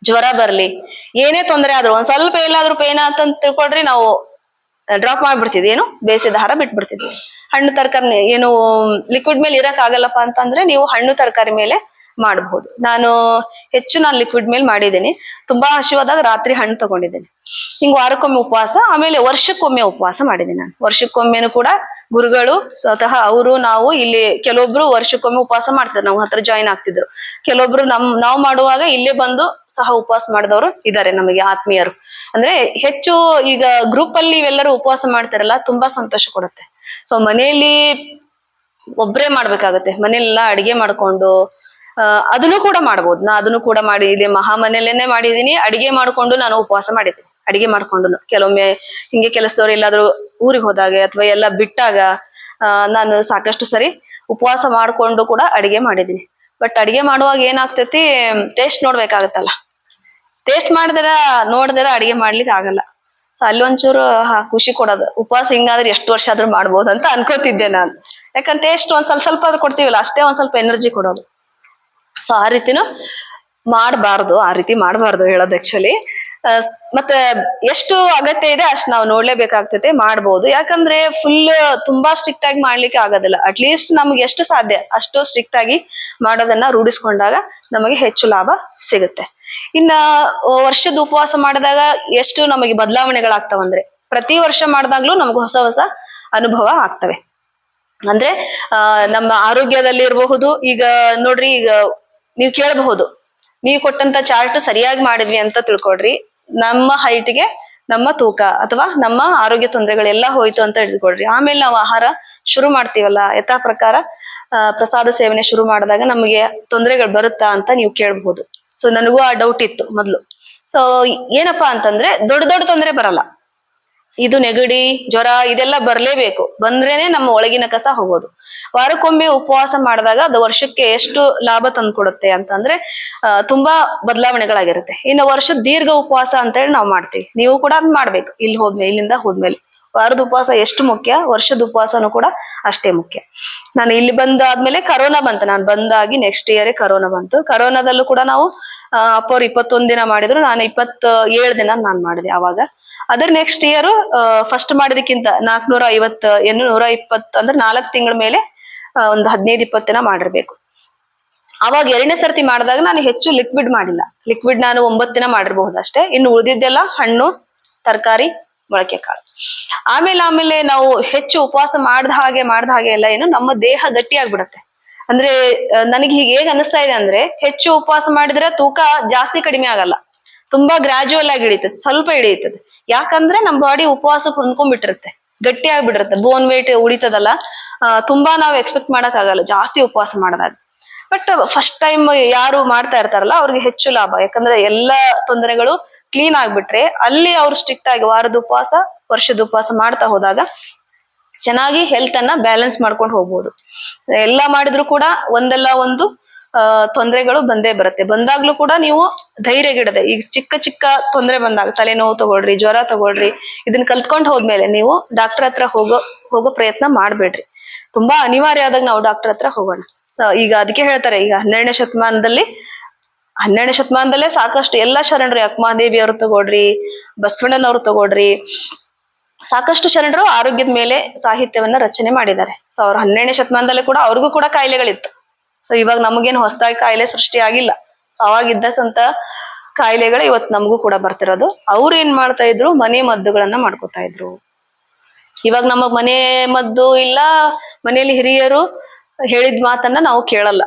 ಜ್ವರ ಬರ್ಲಿ, ಏನೇ ತೊಂದರೆ ಆದ್ರೂ, ಒಂದ್ ಸ್ವಲ್ಪ ಎಲ್ಲಾದ್ರೂ ಪೇನ್ ಅಂತ ತಿಳ್ಕೊಡ್ರಿ ನಾವು ಡ್ರಾಪ್ ಮಾಡ್ಬಿಡ್ತಿದ್ವಿ. ಏನು? ಬೇಸಿದ ಆಹಾರ ಬಿಟ್ಬಿಡ್ತಿದ್ವಿ. ಹಣ್ಣು ತರಕಾರಿ, ಏನು ಲಿಕ್ವಿಡ್ ಮೇಲೆ ಇರಕ್ ಆಗಲ್ಲಪ್ಪ ಅಂತಂದ್ರೆ ನೀವು ಹಣ್ಣು ತರಕಾರಿ ಮೇಲೆ ಮಾಡಬಹುದು. ನಾನು ಹೆಚ್ಚು ನಾನು ಲಿಕ್ವಿಡ್ ಮೇಲೆ ಮಾಡಿದ್ದೀನಿ. ತುಂಬಾ ಹಸಿವಾದಾಗ ರಾತ್ರಿ ಹಣ್ಣು ತಗೊಂಡಿದ್ದೀನಿ. ಹಿಂಗ್ ವಾರಕ್ಕೊಮ್ಮೆ ಉಪವಾಸ, ಆಮೇಲೆ ವರ್ಷಕ್ಕೊಮ್ಮೆ ಉಪವಾಸ ಮಾಡಿದ್ದೀನಿ ನಾನು. ವರ್ಷಕ್ಕೊಮ್ಮೆನೂ ಕೂಡ ಗುರುಗಳು ಸ್ವತಃ ಅವರು, ನಾವು ಇಲ್ಲಿ ಕೆಲವೊಬ್ರು ವರ್ಷಕ್ಕೊಮ್ಮೆ ಉಪವಾಸ ಮಾಡ್ತಾರೆ. ನಾವು ಹತ್ರ ಜಾಯಿನ್ ಆಗ್ತಿದ್ರು. ಕೆಲವೊಬ್ರು ನಮ್, ನಾವು ಮಾಡುವಾಗ ಇಲ್ಲೇ ಬಂದು ಸಹ ಉಪವಾಸ ಮಾಡಿದವರು ಇದ್ದಾರೆ ನಮಗೆ ಆತ್ಮೀಯರು. ಅಂದ್ರೆ ಹೆಚ್ಚು ಈಗ ಗ್ರೂಪ್ ಅಲ್ಲಿ ಇವೆಲ್ಲರೂ ಉಪವಾಸ ಮಾಡ್ತಾರಲ್ಲ, ತುಂಬಾ ಸಂತೋಷ ಕೊಡುತ್ತೆ. ಸೊ ಮನೆಯಲ್ಲಿ ಒಬ್ರೇ ಮಾಡ್ಬೇಕಾಗತ್ತೆ. ಮನೆಯಲ್ಲ ಅಡಿಗೆ ಮಾಡ್ಕೊಂಡು ಅದನ್ನು ಕೂಡ ಮಾಡ್ಬೋದು. ನಾ ಅದನ್ನು ಕೂಡ ಮಾಡಿ ಮಹಾ ಮಹಾಮನೆಯಲ್ಲೇನೆ ಮಾಡಿದೀನಿ ಅಡಿಗೆ ಮಾಡ್ಕೊಂಡು ನಾನು ಉಪವಾಸ ಮಾಡಿದ್ದೀನಿ. ಅಡಿಗೆ ಮಾಡ್ಕೊಂಡು ಕೆಲವೊಮ್ಮೆ ಹಿಂಗೆ ಕೆಲಸದವ್ರು ಎಲ್ಲಾದ್ರೂ ಊರಿಗೆ ಹೋದಾಗ ಅಥವಾ ಎಲ್ಲ ಬಿಟ್ಟಾಗ ನಾನು ಸಾಕಷ್ಟು ಸರಿ ಉಪವಾಸ ಮಾಡ್ಕೊಂಡು ಕೂಡ ಅಡಿಗೆ ಮಾಡಿದ್ದೀನಿ. ಬಟ್ ಅಡಿಗೆ ಮಾಡುವಾಗ ಏನಾಗ್ತೈತಿ ಟೇಸ್ಟ್ ನೋಡ್ಬೇಕಾಗತ್ತಲ್ಲ. ಟೇಸ್ಟ್ ಮಾಡಿದ್ರ, ನೋಡಿದ್ರ ಅಡಿಗೆ ಮಾಡ್ಲಿಕ್ಕೆ ಆಗಲ್ಲ. ಸೊ ಅಲ್ಲೊಂಚೂರು ಖುಷಿ ಕೊಡೋದು. ಉಪವಾಸ ಹಿಂಗಾದ್ರೆ ಎಷ್ಟು ವರ್ಷ ಆದ್ರೂ ಮಾಡ್ಬೋದು ಅಂತ ಅನ್ಕೋತಿದ್ದೆ ನಾನು. ಯಾಕಂದ್ರೆ ಟೇಸ್ಟ್ ಒಂದ್ ಸ್ವಲ್ಪ ಸ್ವಲ್ಪ ಕೊಡ್ತೀವಲ್ಲ, ಅಷ್ಟೇ ಒಂದ್ ಸ್ವಲ್ಪ ಎನರ್ಜಿ ಕೊಡೋದು. ಸೊ ಆ ರೀತಿನೂ ಮಾಡಬಾರ್ದು, ಆ ರೀತಿ ಮಾಡಬಾರ್ದು ಹೇಳೋದು ಆಕ್ಚುಲಿ ಮತ್ತೆ ಎಷ್ಟು ಅಗತ್ಯ ಇದೆ ಅಷ್ಟು ನಾವು ನೋಡ್ಲೇಬೇಕಾಗ್ತೈತೆ, ಮಾಡ್ಬೋದು. ಯಾಕಂದ್ರೆ ಫುಲ್ ತುಂಬಾ ಸ್ಟ್ರಿಕ್ಟ್ ಆಗಿ ಮಾಡ್ಲಿಕ್ಕೆ ಆಗೋದಿಲ್ಲ. ಅಟ್ ಲೀಸ್ಟ್ ನಮ್ಗೆ ಎಷ್ಟು ಸಾಧ್ಯ, ಅಷ್ಟು ಸ್ಟ್ರಿಕ್ಟ್ ಆಗಿ ಮಾಡೋದನ್ನ ರೂಢಿಸ್ಕೊಂಡಾಗ ನಮಗೆ ಹೆಚ್ಚು ಲಾಭ ಸಿಗುತ್ತೆ. ಇನ್ನ ವರ್ಷದ ಉಪವಾಸ ಮಾಡಿದಾಗ ಎಷ್ಟು ನಮಗೆ ಬದಲಾವಣೆಗಳಾಗ್ತಾವಂದ್ರೆ ಪ್ರತಿ ವರ್ಷ ಮಾಡಿದಾಗ್ಲೂ ನಮ್ಗೆ ಹೊಸ ಹೊಸ ಅನುಭವ ಆಗ್ತವೆ. ಅಂದ್ರೆ, ಆ, ನಮ್ಮ ಆರೋಗ್ಯದಲ್ಲಿ ಇರಬಹುದು ಈಗ ನೋಡ್ರಿ, ಈಗ ನೀವು ಕೇಳಬಹುದು. ನೀವು ಕೊಟ್ಟಂತ ಚಾರ್ಟ್ ಸರಿಯಾಗಿ ಮಾಡಿದ್ವಿ ಅಂತ ತಿಳ್ಕೊಡ್ರಿ ನಮ್ಮ ಹೈಟ್ಗೆ ನಮ್ಮ ತೂಕ ಅಥವಾ ನಮ್ಮ ಆರೋಗ್ಯ ತೊಂದರೆಗಳೆಲ್ಲ ಹೋಯ್ತು ಅಂತ ಹಿಡಿದುಕೊಳ್ರಿ ಆಮೇಲೆ ನಾವು ಆಹಾರ ಶುರು ಮಾಡ್ತೀವಲ್ಲ, ಯಥಾ ಪ್ರಕಾರ ಪ್ರಸಾದ ಸೇವನೆ ಶುರು ಮಾಡಿದಾಗ ನಮಗೆ ತೊಂದರೆಗಳು ಬರುತ್ತಾ ಅಂತ ನೀವು ಕೇಳಬಹುದು. ಸೊ ನನಗೂ ಆ ಡೌಟ್ ಇತ್ತು ಮೊದಲು. ಸೊ ಏನಪ್ಪಾ ಅಂತಂದ್ರೆ, ದೊಡ್ಡ ದೊಡ್ಡ ತೊಂದರೆ ಬರಲ್ಲ. ಇದು ನೆಗಡಿ, ಜ್ವರ, ಇದೆಲ್ಲ ಬರ್ಲೇಬೇಕು. ಬಂದ್ರೇನೆ ನಮ್ಮ ಒಳಗಿನ ಕಸ ಹೋಗೋದು. ವಾರಕ್ಕೊಮ್ಮೆ ಉಪವಾಸ ಮಾಡಿದಾಗ ಅದು ವರ್ಷಕ್ಕೆ ಎಷ್ಟು ಲಾಭ ತಂದ್ಕೊಡುತ್ತೆ ಅಂತಂದ್ರೆ ಅಹ್ ತುಂಬಾ ಬದಲಾವಣೆಗಳಾಗಿರುತ್ತೆ. ಇನ್ನು ವರ್ಷದ ದೀರ್ಘ ಉಪವಾಸ ಅಂತ ಹೇಳಿ ನಾವು ಮಾಡ್ತೀವಿ. ನೀವು ಕೂಡ ಅದ್ ಮಾಡ್ಬೇಕು. ಇಲ್ಲಿ ಹೋದ್ಮೇಲೆ ಇಲ್ಲಿಂದ ಹೋದ್ಮೇಲೆ. ವಾರದ ಉಪವಾಸ ಎಷ್ಟು ಮುಖ್ಯ? ವರ್ಷದ ಉಪವಾಸನೂ ಕೂಡ ಅಷ್ಟೇ ಮುಖ್ಯ. ನಾನು ಇಲ್ಲಿ ಬಂದಾದ್ಮೇಲೆ ಕರೋನಾ ಬಂತು. ನಾನು ಬಂದಾಗಿ ನೆಕ್ಸ್ಟ್ ಇಯರ್ ಕರೋನಾ ಬಂತು. ಕರೋನಾದಲ್ಲೂ ಕೂಡ ನಾವು ಆ, ಅಪ್ಪವ್ರು ಇಪ್ಪತ್ತೊಂದ್ ದಿನ ಮಾಡಿದ್ರು ನಾನು ಇಪ್ಪತ್ತ ಏಳು ದಿನ ನಾನು ಮಾಡಿದೆ ಅವಾಗ. ಅದ್ರ ನೆಕ್ಸ್ಟ್ ಇಯರ್ ಫಸ್ಟ್ ಮಾಡಿದಕ್ಕಿಂತ ನಾಲ್ಕನೂರ ಐವತ್ ಏನು ನೂರ ಇಪ್ಪತ್ ಅಂದ್ರೆ ನಾಲ್ಕು ತಿಂಗಳ ಮೇಲೆ ಒಂದು ಹದಿನೈದು ಇಪ್ಪತ್ತು ದಿನ ಮಾಡಿರ್ಬೇಕು. ಅವಾಗ ಎರಡನೇ ಸರ್ತಿ ಮಾಡಿದಾಗ ನಾನು ಹೆಚ್ಚು ಲಿಕ್ವಿಡ್ ಮಾಡಿಲ್ಲ. ಲಿಕ್ವಿಡ್ ನಾನು ಒಂಬತ್ತು ದಿನ ಮಾಡಿರಬಹುದು ಅಷ್ಟೇ. ಇನ್ನು ಉಳಿದಿದ್ದೆಲ್ಲ ಹಣ್ಣು ತರಕಾರಿ ಮೊಳಕೆ ಕಾಳು. ಆಮೇಲೆ ಆಮೇಲೆ ನಾವು ಹೆಚ್ಚು ಉಪವಾಸ ಮಾಡ್ದ ಹಾಗೆ ಮಾಡ್ದ ಹಾಗೆ ಎಲ್ಲ ಏನು ನಮ್ಮ ದೇಹ ಗಟ್ಟಿಯಾಗ್ಬಿಡತ್ತೆ. ಅಂದ್ರೆ ನನಗೆ ಹೀಗೆ ಹೇಗೆ ಅನಿಸ್ತಾ ಇದೆ ಅಂದ್ರೆ, ಹೆಚ್ಚು ಉಪವಾಸ ಮಾಡಿದ್ರೆ ತೂಕ ಜಾಸ್ತಿ ಕಡಿಮೆ ಆಗಲ್ಲ. ತುಂಬಾ ಗ್ರಾಜುವಲ್ ಆಗಿ ಇಳಿತದೆ ಸ್ವಲ್ಪ ಇಳಿಯುತ್ತದೆ ಯಾಕಂದ್ರೆ ನಮ್ಮ ಬಾಡಿ ಉಪವಾಸ ಹೊಂದ್ಕೊಂಡ್ಬಿಟ್ಟಿರುತ್ತೆ. ಗಟ್ಟಿ ಆಗ್ಬಿಟ್ಟಿರುತ್ತೆ ಬೋನ್ ವೇಟ್ ಉಳಿತದಲ್ಲ. ತುಂಬಾ ನಾವು ಎಕ್ಸ್ಪೆಕ್ಟ್ ಮಾಡಕ್ ಆಗಲ್ಲ ಜಾಸ್ತಿ ಉಪವಾಸ ಮಾಡಿದಾಗ. ಬಟ್ ಫಸ್ಟ್ ಟೈಮ್ ಯಾರು ಮಾಡ್ತಾ ಇರ್ತಾರಲ್ಲ, ಅವ್ರಿಗೆ ಹೆಚ್ಚು ಲಾಭ. ಯಾಕಂದ್ರೆ ಎಲ್ಲಾ ತೊಂದರೆಗಳು ಕ್ಲೀನ್ ಆಗ್ಬಿಟ್ರೆ, ಅಲ್ಲಿ ಅವ್ರು ಸ್ಟ್ರಿಕ್ಟ್ ಆಗಿ ವಾರದ ಉಪವಾಸ, ವರ್ಷದ ಉಪವಾಸ ಮಾಡ್ತಾ ಹೋದಾಗ ಚೆನ್ನಾಗಿ ಹೆಲ್ತ್ ಅನ್ನ ಬ್ಯಾಲೆನ್ಸ್ ಮಾಡ್ಕೊಂಡು ಹೋಗ್ಬೋದು. ಎಲ್ಲ ಮಾಡಿದ್ರು ಕೂಡ ಒಂದಲ್ಲ ಒಂದು ತೊಂದರೆಗಳು ಬಂದೇ ಬರುತ್ತೆ. ಬಂದಾಗ್ಲೂ ಕೂಡ ನೀವು ಧೈರ್ಯಗಿಡದೆ, ಈಗ ಚಿಕ್ಕ ಚಿಕ್ಕ ತೊಂದರೆ ಬಂದಾಗ, ತಲೆನೋವು ತಗೊಳ್ರಿ, ಜ್ವರ ತಗೊಳ್ರಿ, ಇದನ್ನ ಕಲ್ತ್ಕೊಂಡು ಹೋದ್ಮೇಲೆ ನೀವು ಡಾಕ್ಟರ್ ಹತ್ರ ಹೋಗೋ ಹೋಗೋ ಪ್ರಯತ್ನ ಮಾಡ್ಬೇಡ್ರಿ. ತುಂಬಾ ಅನಿವಾರ್ಯ ಆದಾಗ ನಾವು ಡಾಕ್ಟರ್ ಹತ್ರ ಹೋಗೋಣ. ಈಗ ಅದಕ್ಕೆ ಹೇಳ್ತಾರೆ, ಈಗ ಹನ್ನೆರಡನೇ ಶತಮಾನದಲ್ಲಿ, ಹನ್ನೆರಡನೇ ಶತಮಾನದಲ್ಲೇ ಸಾಕಷ್ಟು ಎಲ್ಲ ಶರಣರು ಅಕ್ಮಾದೇವಿ ಅವರು ತಗೊಳ್ರಿ, ಬಸವಣ್ಣನವ್ರು ತಗೊಳ್ರಿ ಸಾಕಷ್ಟು ಶರಣರು ಆರೋಗ್ಯದ ಮೇಲೆ ಸಾಹಿತ್ಯವನ್ನ ರಚನೆ ಮಾಡಿದ್ದಾರೆ. ಸೊ ಅವ್ರ ಹನ್ನೆರಡನೇ ಶತಮಾನದಲ್ಲಿ ಕೂಡ ಅವ್ರಿಗೂ ಕೂಡ ಕಾಯಿಲೆಗಳಿತ್ತು. ಸೊ ಇವಾಗ ನಮಗೇನು ಹೊಸದಾಗಿ ಕಾಯಿಲೆ ಸೃಷ್ಟಿ ಆಗಿಲ್ಲ. ಅವಾಗ ಇದ್ದಕ್ಕಂತ ಕಾಯಿಲೆಗಳು ಇವತ್ತು ನಮಗೂ ಕೂಡ ಬರ್ತಿರೋದು. ಅವ್ರು ಏನ್ ಮಾಡ್ತಾ ಇದ್ರು? ಮನೆ ಮದ್ದುಗಳನ್ನ ಮಾಡ್ಕೊತಾ ಇದ್ರು. ಇವಾಗ ನಮಗ್ ಮನೆ ಮದ್ದು ಇಲ್ಲ, ಮನೆಯಲ್ಲಿ ಹಿರಿಯರು ಹೇಳಿದ ಮಾತನ್ನ ನಾವು ಕೇಳಲ್ಲ.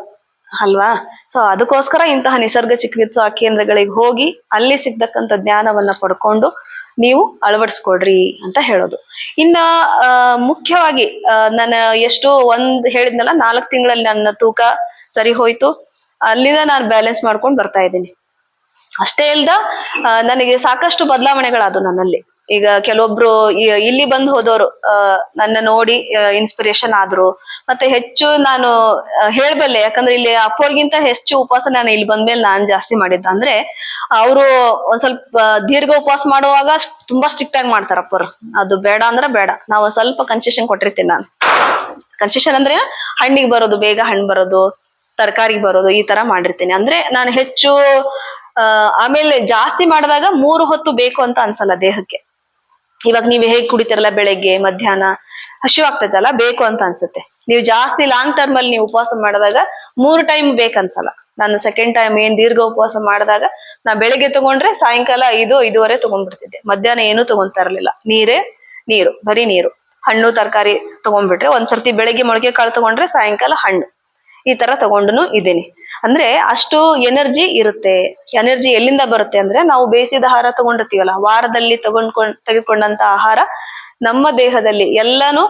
ಅಲ್ವಾ? ಸೊ ಅದಕ್ಕೋಸ್ಕರ ಇಂತಹ ನಿಸರ್ಗ ಚಿಕಿತ್ಸಾ ಕೇಂದ್ರಗಳಿಗೆ ಹೋಗಿ ಅಲ್ಲಿ ಸಿಗ್ತಕ್ಕಂಥ ಜ್ಞಾನವನ್ನ ಪಡ್ಕೊಂಡು ನೀವು ಅಳವಡಿಸ್ಕೊಡ್ರಿ ಅಂತ ಹೇಳೋದು. ಇನ್ನ ಮುಖ್ಯವಾಗಿ ನಾನು ಎಷ್ಟು ಒಂದ್ ಹೇಳಿದ್ನಲ್ಲ, ನಾಲ್ಕು ತಿಂಗಳಲ್ಲಿ ನನ್ನ ತೂಕ ಸರಿ ಹೋಯ್ತು. ಅಲ್ಲಿಂದ ನಾನು ಬ್ಯಾಲೆನ್ಸ್ ಮಾಡ್ಕೊಂಡು ಬರ್ತಾ ಇದ್ದೀನಿ. ಅಷ್ಟೇ ಇಲ್ದ ನನಗೆ ಸಾಕಷ್ಟು ಬದಲಾವಣೆಗಳಾದವು ನನ್ನಲ್ಲಿ. ಈಗ ಕೆಲವೊಬ್ರು ಇಲ್ಲಿ ಬಂದು ಹೋದವರು ನನ್ನ ನೋಡಿ ಇನ್ಸ್ಪಿರೇಷನ್ ಆದ್ರು. ಮತ್ತೆ ಹೆಚ್ಚು ನಾನು ಹೇಳಬಲ್ಲೆ, ಯಾಕಂದ್ರೆ ಇಲ್ಲಿ ಅಪ್ಪೋರ್ಗಿಂತ ಹೆಚ್ಚು ಉಪವಾಸ ನಾನು ಇಲ್ಲಿ ಬಂದ್ಮೇಲೆ ನಾನ್ ಜಾಸ್ತಿ ಮಾಡಿದ್ದ ಅಂದ್ರೆ, ಅವರು ಒಂದ್ ಸ್ವಲ್ಪ ದೀರ್ಘ ಉಪವಾಸ ಮಾಡುವಾಗ ತುಂಬಾ ಸ್ಟ್ರಿಕ್ಟ್ ಆಗಿ ಮಾಡ್ತಾರ ಅಪ್ಪರು ಅದು ಬೇಡ ಅಂದ್ರೆ ಬೇಡ. ನಾವು ಸ್ವಲ್ಪ ಕನ್ಸೆಷನ್ ಕೊಟ್ಟಿರ್ತೀನಿ ನಾನು. ಕನ್ಸೆಷನ್ ಅಂದ್ರೆ ಹಣ್ಣಿಗೆ ಬರೋದು, ಬೇಗ ಹಣ್ಣು ಬರೋದು, ತರಕಾರಿಗೆ ಬರೋದು, ಈ ತರ ಮಾಡಿರ್ತೀನಿ. ಅಂದ್ರೆ ನಾನು ಹೆಚ್ಚು ಆಮೇಲೆ ಜಾಸ್ತಿ ಮಾಡಿದಾಗ ಮೂರು ಹೊತ್ತು ಬೇಕು ಅಂತ ಅನ್ಸಲ್ಲ ದೇಹಕ್ಕೆ. ಇವಾಗ ನೀವು ಹೇಗ್ ಕುಡಿತಿರಲ್ಲ ಬೆಳಗ್ಗೆ, ಮಧ್ಯಾಹ್ನ? ಹಸಿವು ಆಗ್ತೈತಲ್ಲ, ಬೇಕು ಅಂತ ಅನ್ಸುತ್ತೆ. ನೀವು ಜಾಸ್ತಿ ಲಾಂಗ್ ಟರ್ಮ್ ಅಲ್ಲಿ ನೀವು ಉಪವಾಸ ಮಾಡಿದಾಗ ಮೂರು ಟೈಮ್ ಬೇಕನ್ಸಲ್ಲ ನಾನು ಸೆಕೆಂಡ್ ಟೈಮ್ ಏನ್ ದೀರ್ಘ ಉಪವಾಸ ಮಾಡಿದಾಗ ನಾ ಬೆಳಗ್ಗೆ ತಗೊಂಡ್ರೆ ಸಾಯಂಕಾಲ ಐದು, ಐದುವರೆ ತಗೊಂಡ್ಬಿಡ್ತಿದ್ದೆ. ಮಧ್ಯಾಹ್ನ ಏನೂ ತಗೊಂತಾ ಇರ್ಲಿಲ್ಲ. ನೀರೇ, ನೀರು, ಬರೀ ನೀರು. ಹಣ್ಣು, ತರಕಾರಿ ತಗೊಂಡ್ಬಿಟ್ರೆ ಒಂದ್ಸರ್ತಿ ಬೆಳಗ್ಗೆ ಮೊಳಕೆ ಕಾಳು ತಗೊಂಡ್ರೆ ಸಾಯಂಕಾಲ ಹಣ್ಣು. ಈ ತರ ತಗೊಂಡು ಇದ್ದೀನಿ. ಅಂದ್ರೆ ಅಷ್ಟು ಎನರ್ಜಿ ಇರುತ್ತೆ. ಎನರ್ಜಿ ಎಲ್ಲಿಂದ ಬರುತ್ತೆ ಅಂದ್ರೆ ನಾವು ಬೇಯಿಸಿದ ಆಹಾರ ತಗೊಂಡಿರ್ತೀವಲ್ಲ, ವಾರದಲ್ಲಿ ತಗೊಂಡ್ಕೊಂಡ್, ತೆಗೆದುಕೊಂಡಂತ ಆಹಾರ ನಮ್ಮ ದೇಹದಲ್ಲಿ ಎಲ್ಲಾನು